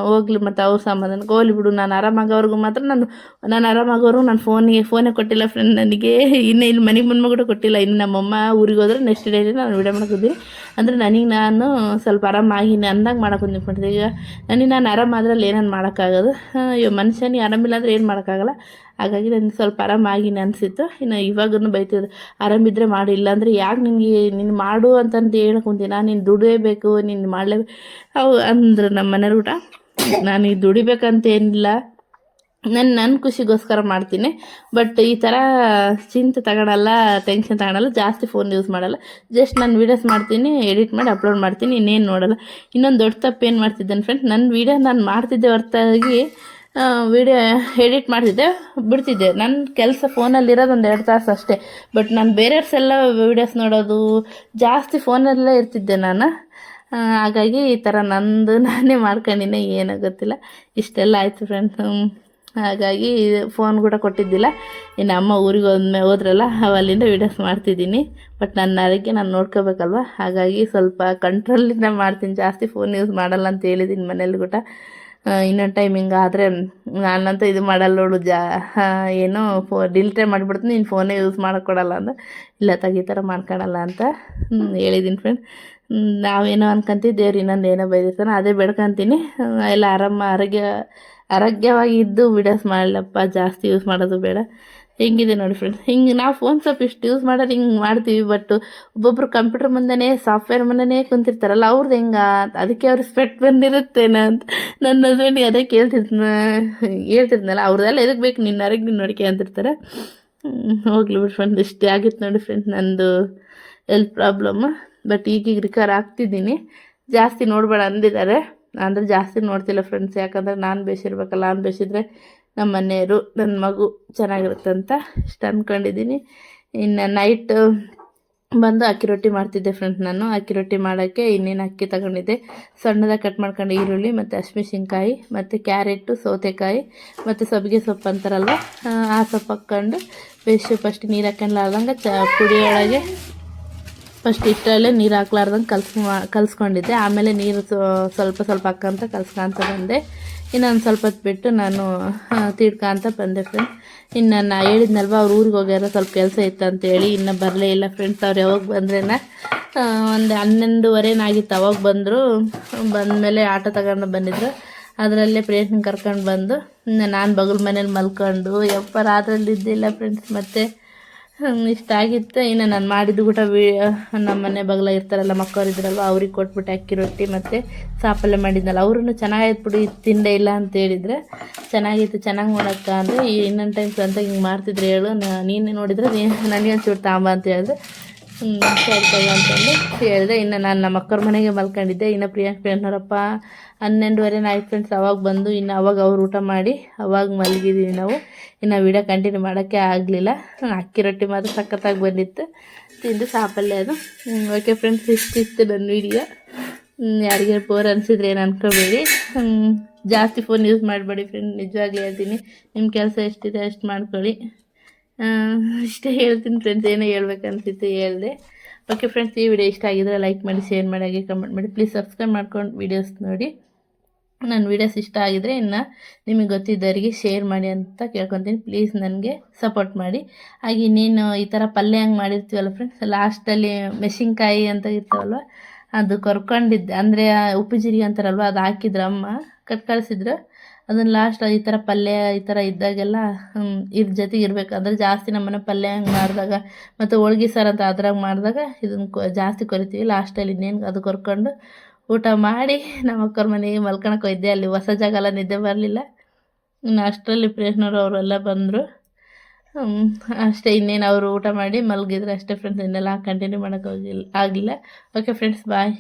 ಹೋಗ್ಲಿ ಮತ್ತು ಅವ್ರ ಸಮಾಧಾನಕ್ಕೆ ಹೋಗ್ಲಿ ಬಿಡು. ನಾನು ಆರಾಮಾಗೋವ್ರಿಗೂ ಮಾತ್ರ ನಾನು ನಾನು ಆರಾಮಾಗೋರು ನಾನು ಫೋನಿಗೆ ಫೋನೇ ಕೊಟ್ಟಿಲ್ಲ ಫ್ರೆಂಡ್ ನನಗೆ. ಇನ್ನು ಇಲ್ಲಿ ಮನೆಗೆ ಬಂದ ಕೂಡ ಕೊಟ್ಟಿಲ್ಲ. ಇನ್ನು ನಮ್ಮಮ್ಮ ಊರಿಗೆ ಹೋದ್ರೆ ನೆಕ್ಸ್ಟ್ ಡೇ ನಾನು ವಿಡಿಯೋ ಮಾಡ್ಕೊತೀನಿ ಅಂದರೆ ನನಗೆ ನಾನು ಸ್ವಲ್ಪ ಆರಾಮಾಗಿನಿ ಅಂದಂಗೆ ಮಾಡಕ್ಕೆ ನಿಂತ್ಕೊಂಡಿದ್ದೆ ಈಗ ನನಗೆ ನಾನು ಆರಾಮಾದ್ರಲ್ಲಿ ಏನೇನು ಮಾಡೋಕ್ಕಾಗೋದು ಅಯ್ಯೋ, ಮನುಷ್ಯನಿಗೆ ಆರಾಮಿಲ್ಲ ಅಂದರೆ ಏನು ಮಾಡೋಕ್ಕಾಗಲ್ಲ ಹಾಗಾಗಿ ನನಗೆ ಸ್ವಲ್ಪ ಆರಾಮಾಗಿ ಅನಿಸಿತ್ತು. ಇನ್ನು ಇವಾಗೂ ಬೈತಿದ್ರು ಆರಾಮಿದ್ರೆ ಮಾಡಿ, ಇಲ್ಲಾಂದರೆ ಯಾಕೆ ನಿನಗೆ ನೀನು ಮಾಡು ಅಂತಂದು ಹೇಳಕ್ಕೆ ಕುಂತೀನಿ? ನಾನು ನೀನು ದುಡಿಯಬೇಕು ನೀನು ಮಾಡಲೇ ಅವು ಅಂದ್ರೆ ನಮ್ಮ ಮನೆಯವ್ರ ಊಟ. ನಾನು ಈಗ ದುಡಿಬೇಕಂತ ಏನಿಲ್ಲ. ನಾನು ನನ್ನ ಖುಷಿಗೋಸ್ಕರ ಮಾಡ್ತೀನಿ. ಬಟ್ ಈ ಥರ ಚಿಂತೆ ತಗೊಳಲ್ಲ ಟೆನ್ಷನ್ ತಗೊಳಲ್ಲ ಜಾಸ್ತಿ ಫೋನ್ ಯೂಸ್ ಮಾಡಲ್ಲ. ಜಸ್ಟ್ ನಾನು ವೀಡಿಯೋಸ್ ಮಾಡ್ತೀನಿ, ಎಡಿಟ್ ಮಾಡಿ, ಅಪ್ಲೋಡ್ ಮಾಡ್ತೀನಿ, ಇನ್ನೇನು ನೋಡಲ್ಲ. ಇನ್ನೊಂದು ದೊಡ್ಡ ತಪ್ಪು ಏನು ಮಾಡ್ತಿದ್ದೇನೆ ಫ್ರೆಂಡ್ ನನ್ನ ವೀಡಿಯೋ ನಾನು ಮಾಡ್ತಿದ್ದೆ ಹೊರತಾಗಿ ವಿಡಿಯೋ ಎಡಿಟ್ ಮಾಡ್ತಿದ್ದೆ, ಬಿಡ್ತಿದ್ದೆ. ನನ್ನ ಕೆಲಸ ಫೋನಲ್ಲಿರೋದು ಒಂದು ಎರಡು ತಾಸು ಅಷ್ಟೇ. ಬಟ್ ನಾನು ಬೇರೆಯವ್ರಸೆಲ್ಲ ವೀಡಿಯೋಸ್ ನೋಡೋದು, ಜಾಸ್ತಿ ಫೋನಲ್ಲೇ ಇರ್ತಿದ್ದೆ ನಾನು. ಹಾಗಾಗಿ ಈ ಥರ ನಂದು ನಾನೇ ಮಾಡ್ಕೊಂಡಿನಿ ಏನೋ ಗೊತ್ತಿಲ್ಲ. ಇಷ್ಟೆಲ್ಲ ಆಯಿತು ಫ್ರೆಂಡ್ಸ್ ಹಾಗಾಗಿ ಫೋನ್ ಕೂಡ ಕೊಟ್ಟಿದ್ದಿಲ್ಲ. ಇನ್ನು ಅಮ್ಮ ಊರಿಗೆ ಹೋದ್ಮೇ, ಹೋದ್ರಲ್ಲ, ಅವಲ್ಲಿಂದ ವೀಡಿಯೋಸ್ ಮಾಡ್ತಿದ್ದೀನಿ. ಬಟ್ ನನ್ನ ಅದಕ್ಕೆ ನಾನು ನೋಡ್ಕೋಬೇಕಲ್ವ? ಹಾಗಾಗಿ ಸ್ವಲ್ಪ ಕಂಟ್ರೋಲಿಂದ ಮಾಡ್ತೀನಿ. ಜಾಸ್ತಿ ಫೋನ್ ಯೂಸ್ ಮಾಡಲ್ಲ ಅಂತ ಹೇಳಿದ್ದೀನಿ ಮನೇಲಿ ಕೂಡ. ಇನ್ನೊಂದು ಟೈಮ್ ಹಿಂಗಾದರೆ ನಾನಂತೂ ಇದು ಮಾಡಲ್ಲ ನೋಡು, ಜಾ ಏನು ಫೋ ಡಿಲ್ಟೇ ಮಾಡಿಬಿಡ್ತೀನಿ ನೀನು ಫೋನೇ ಯೂಸ್ ಮಾಡೋಕ್ಕೊಡಲ್ಲ ಅಂತ ಇಲ್ಲ ತಗ ಥರ ಮಾಡ್ಕೊಳಲ್ಲ ಅಂತ ಹೇಳಿದ್ದೀನಿ ಫ್ರೆಂಡ್ ನಾವೇನೋ ಅನ್ಕೊಂತೀವಿ, ದೇವ್ರು ಇನ್ನೊಂದು ಏನೋ ಬೈದಿರ್ತಾನೆ, ಅದೇ ಬೇಡ್ಕೊತೀನಿ. ಎಲ್ಲ ಆರಾಮ, ಆರೋಗ್ಯ, ಆರೋಗ್ಯವಾಗಿ ಇದ್ದು ವಿಡಿಯೋಸ್ ಮಾಡಲಪ್ಪ, ಜಾಸ್ತಿ ಯೂಸ್ ಮಾಡೋದು ಬೇಡ. ಹೆಂಗಿದೆ ನೋಡಿ ಫ್ರೆಂಡ್ಸ್ ಹಿಂಗೆ ನಾವು ಫೋನ್ ಸ್ವಲ್ಪ ಇಷ್ಟು ಯೂಸ್ ಮಾಡೋದು ಹಿಂಗೆ ಮಾಡ್ತೀವಿ ಬಟ್ ಒಬ್ಬೊಬ್ರು ಕಂಪ್ಯೂಟರ್ ಮುಂದೆನೇ ಸಾಫ್ಟ್ವೇರ್ ಮುಂದೆನೇ ಕುಂತಿರ್ತಾರಲ್ಲ ಅವ್ರದ್ದು ಹೆಂಗ? ಅದಕ್ಕೆ ಅವ್ರ ಸ್ಪೆಟ್ ಬಂದಿರುತ್ತೇನ ಅಂತ ನನ್ನ ಹಸ್ಬೆಂಡಿಗೆ ಅದೇ ಕೇಳ್ತಿರ್ತ ಹೇಳ್ತಿರ್ತಾನಲ್ಲ ಅವ್ರದ್ದೆಲ್ಲ ಎದಕ್ಕೆ ಬೇಕು ನಿನ್ನ ಅರಗ್ ನೀನು ನೋಡಿಕೆ ಅಂತಿರ್ತಾರೆ. ಹೋಗ್ಲಿ ಬಿಡಿ ಫ್ರೆಂಡ್ ಇಷ್ಟೇ ಆಗಿತ್ತು ನೋಡಿ ಫ್ರೆಂಡ್ಸ್ ನಂದು ಹೆಲ್ತ್ ಪ್ರಾಬ್ಲಮ್ ಬಟ್ ಈಗೀಗ ರಿಕವರ್ ಆಗ್ತಿದ್ದೀನಿ. ಜಾಸ್ತಿ ನೋಡಬೇಡ ಅಂದಿದ್ದಾರೆ. ಅಂದರೆ ಜಾಸ್ತಿ ನೋಡ್ತಿಲ್ಲ ಫ್ರೆಂಡ್ಸ್ ಯಾಕಂದ್ರೆ ನಾನು ಬೇಸಿರ್ಬೇಕಲ್ಲ ನಾನು ಬೇಸಿದ್ರೆ ನಮ್ಮ ಮನೆಯವರು ನನ್ನ ಮಗು ಚೆನ್ನಾಗಿರುತ್ತೆ ಅಂತ ಇಷ್ಟು ಅಂದ್ಕೊಂಡಿದ್ದೀನಿ ಇನ್ನು ನೈಟ್ ಬಂದು ಅಕ್ಕಿ ರೊಟ್ಟಿ ಮಾಡ್ತಿದ್ದೆ ಫ್ರೆಂಡ್ಸ್ ನಾನು. ಅಕ್ಕಿ ರೊಟ್ಟಿ ಮಾಡೋಕ್ಕೆ ಇನ್ನೇನು ಅಕ್ಕಿ ತಗೊಂಡಿದ್ದೆ. ಸಣ್ಣದಾಗಿ ಕಟ್ ಮಾಡ್ಕೊಂಡು ಈರುಳ್ಳಿ ಮತ್ತು ಹಸಿಮೆಣ್ಸಿನ್ಕಾಯಿ ಮತ್ತು ಕ್ಯಾರೆಟು ಸೌತೆಕಾಯಿ ಮತ್ತು ಸಬ್ಗೆ ಸೊಪ್ಪು ಅಂತಾರಲ್ಲ ಆ, ಸೊಪ್ಪು ಹಾಕ್ಕೊಂಡು ಬೇಸು ಫಸ್ಟ್ ನೀರು ಹಾಕೊಂಡ್ಲಾರ್ದಂಗೆ ಚ ಪುಡಿಯೊಳಗೆ ಫಸ್ಟ್ ಇಷ್ಟರಲ್ಲೇ ನೀರು ಹಾಕ್ಲಾರ್ದಂಗೆ ಕಲ್ಸ್ ಕಲ್ಸ್ಕೊಂಡಿದ್ದೆ. ಆಮೇಲೆ ನೀರು ಸ್ವ- ಸ್ವಲ್ಪ ಸ್ವಲ್ಪ ಹಾಕ್ಕಂತ ಕಲ್ಸ್ಕೊಂತ ಬಂದೆ. ಇನ್ನೊಂದು ಸ್ವಲ್ಪ ಹೊತ್ತು ಬಿಟ್ಟು ನಾನು ತಿಡ್ಕೊಂತ ಬಂದೆ ಫ್ರೆಂಡ್ಸ್ ಇನ್ನು ನಾನು ಹೇಳಿದ್ನಲ್ವ, ಅವ್ರ ಊರಿಗೆ ಹೋಗ್ಯಾರ, ಸ್ವಲ್ಪ ಕೆಲಸ ಇತ್ತು ಅಂತೇಳಿ ಇನ್ನೂ ಬರಲೇ ಇಲ್ಲ ಫ್ರೆಂಡ್ಸ್ ಅವ್ರು ಯಾವಾಗ ಬಂದ್ರೇನ? ಒಂದು ಹನ್ನೊಂದುವರೆನಾಗಿತ್ತು ಅವಾಗ ಬಂದರು. ಬಂದಮೇಲೆ ಆಟೋ ತಗೊಂಡು ಬಂದಿದ್ರು. ಅದರಲ್ಲೇ ಫ್ರೆಂಡ್ಸ್ನ ಕರ್ಕೊಂಡು ಬಂದು ನಾನು ಬಗಲ್ ಮನೇಲಿ ಮಲ್ಕೊಂಡು, ಯಪ್ಪ ರಾತ್ರಲ್ಲಿ ಇದ್ದಿಲ್ಲ ಫ್ರೆಂಡ್ಸ್ ಮತ್ತೆ ಇಷ್ಟ ಆಗಿತ್ತು. ಇನ್ನು ನಾನು ಮಾಡಿದ ಊಟ ವಿ ನಮ್ಮ ಮನೆ ಬಗಲ ಇರ್ತಾರಲ್ಲ, ಮಕ್ಕವ್ರು ಇದ್ರಲ್ವ, ಅವ್ರಿಗೆ ಕೊಟ್ಬಿಟ್ಟು ಅಕ್ಕಿ ರೊಟ್ಟಿ ಮತ್ತು ಸಾಪಲ್ಯ ಮಾಡಿದ್ನಲ್ಲ ಅವ್ರೂ ಚೆನ್ನಾಗಿ ಬಿಡಿ, ಇದು ತಿಂದೇ ಇಲ್ಲ ಅಂತ ಹೇಳಿದ್ರೆ. ಚೆನ್ನಾಗಿತ್ತು ಚೆನ್ನಾಗಿ ಮಾಡಕ್ಕ ಅಂದರೆ ಇನ್ನೊಂದು ಟೈಮ್ ಸ್ವಂತ ಹಿಂಗೆ ಮಾಡ್ತಿದ್ರೆ ಹೇಳು ನೀನೇ ನೋಡಿದ್ರೆ ನೀನು ನನಗೆ ಒಂಚೂರು ತಾಂಬ ಅಂತ ಹೇಳಿದ್ರೆ ಅಂತಂದು ಹೇಳಿದೆ. ಇನ್ನು ನಾನು ನಮ್ಮ ಅಕ್ಕರ ಮನೆಗೆ ಮಲ್ಕೊಂಡಿದ್ದೆ. ಇನ್ನು ಪ್ರಿಯಾಂಕ್ ಫ್ರೆಂಡ್ನವರಪ್ಪ ಹನ್ನೆರಡುವರೆ ನೈಟ್ ಫ್ರೆಂಡ್ಸ್ ಅವಾಗ ಬಂದು, ಇನ್ನು ಅವಾಗ ಅವ್ರು ಊಟ ಮಾಡಿ, ಅವಾಗ ಮಲಗಿದ್ದೀವಿ ನಾವು. ಇನ್ನು ವಿಡಿಯೋ ಕಂಟಿನ್ಯೂ ಮಾಡೋಕ್ಕೆ ಆಗಲಿಲ್ಲ. ಅಕ್ಕಿ ರೊಟ್ಟಿ ಮಾತ್ರ ಸಖತ್ತಾಗಿ ಬಂದಿತ್ತು. ತಿಂದು ಸಾಪಲ್ಲೆ ಅದು. ಓಕೆ ಫ್ರೆಂಡ್ಸ್ ಇಷ್ಟಿತ್ತು ನನ್ನ ವಿಡಿಯೋ ಯಾರಿಗೆ ಪೋರ್ ಅನಿಸಿದ್ರೆ ಏನು ಅನ್ಕೋಬೇಡಿ. ಜಾಸ್ತಿ ಫೋನ್ ಯೂಸ್ ಮಾಡಬೇಡಿ ಫ್ರೆಂಡ್ ನಿಜವಾಗ್ಲೂ ಹೇಳ್ತೀನಿ. ನಿಮ್ಮ ಕೆಲಸ ಎಷ್ಟಿದೆ ಅಷ್ಟು ಮಾಡ್ಕೊಳ್ಳಿ. ಇಷ್ಟೇ ಹೇಳ್ತೀನಿ ಫ್ರೆಂಡ್ಸ್ ಏನೋ ಹೇಳ್ಬೇಕನ್ಸಿತ್ತು ಹೇಳಿದೆ. ಓಕೆ ಫ್ರೆಂಡ್ಸ್ ಈ ವಿಡಿಯೋ ಇಷ್ಟ ಆಗಿದ್ರೆ ಲೈಕ್ ಮಾಡಿ ಶೇರ್ ಮಾಡಿ, ಹಾಗೆ ಕಮೆಂಟ್ ಮಾಡಿ. ಪ್ಲೀಸ್ ಸಬ್ಸ್ಕ್ರೈಬ್ ಮಾಡ್ಕೊಂಡು ವೀಡಿಯೋಸ್ ನೋಡಿ. ನನ್ನ ವೀಡಿಯೋಸ್ ಇಷ್ಟ ಆಗಿದ್ರೆ ಇನ್ನು ನಿಮಗೆ ಗೊತ್ತಿದ್ದವರಿಗೆ ಶೇರ್ ಮಾಡಿ ಅಂತ ಕೇಳ್ಕೊತೀನಿ. ಪ್ಲೀಸ್ ನನಗೆ ಸಪೋರ್ಟ್ ಮಾಡಿ. ಹಾಗೆ ಇನ್ನೇನು ಈ ಥರ ಪಲ್ಯ ಹಂಗೆ ಮಾಡಿರ್ತೀವಲ್ಲ ಫ್ರೆಂಡ್ಸ್ ಲಾಸ್ಟಲ್ಲಿ ಮೆಣಸಿನ್ಕಾಯಿ ಅಂತ ಇರ್ತಾವಲ್ವ, ಅದು ಕೊರ್ಕೊಂಡಿದ್ದೆ. ಅಂದರೆ ಉಪ್ಪು ಜೀರಿಗೆ ಅಂತಾರಲ್ವ, ಅದು ಹಾಕಿದ್ರು ಅಮ್ಮ, ಕಟ್ ಕಳಿಸಿದ್ರು. ಅದನ್ನು ಲಾಸ್ಟ್ ಈ ಥರ ಪಲ್ಯ ಈ ಥರ ಇದ್ದಾಗೆಲ್ಲ ಇದ್ರ ಜೊತೆಗೆ ಇರಬೇಕು. ಅಂದರೆ ಜಾಸ್ತಿ ನಮ್ಮನೆ ಪಲ್ಯ ಹಂಗೆ ಮಾಡಿದಾಗ ಮತ್ತು ಹೋಳ್ಗೆ ಸಾರು ಅಂತ ಅದ್ರಾಗ ಮಾಡಿದಾಗ ಇದನ್ನು ಜಾಸ್ತಿ ಕೊರಿತೀವಿ. ಲಾಸ್ಟಲ್ಲಿ ಇನ್ನೇನು ಅದು ಕೊರ್ಕೊಂಡು ಊಟ ಮಾಡಿ ನಮ್ಮ ಅಕ್ಕರ ಮನೆಗೆ ಮಲ್ಕೊಳಕ್ಕೆ ಹೋಯ್ದೆ. ಅಲ್ಲಿ ಹೊಸ ಜಾಗ ಎಲ್ಲ ನಿದ್ದೆ ಬರಲಿಲ್ಲ. ಇನ್ನು ಅಷ್ಟರಲ್ಲಿ ಪ್ರೇಷ್ನವ್ರು ಅವರೆಲ್ಲ ಬಂದರು. ಅಷ್ಟೇ ಇನ್ನೇನು ಅವರು ಊಟ ಮಾಡಿ ಮಲಗಿದ್ರು ಅಷ್ಟೇ ಫ್ರೆಂಡ್ಸ್ ಇನ್ನೆಲ್ಲ ಕಂಟಿನ್ಯೂ ಮಾಡೋಕ್ಕೆ ಹೋಗಿಲ್ಲ ಆಗಿಲ್ಲ. Okay friends bye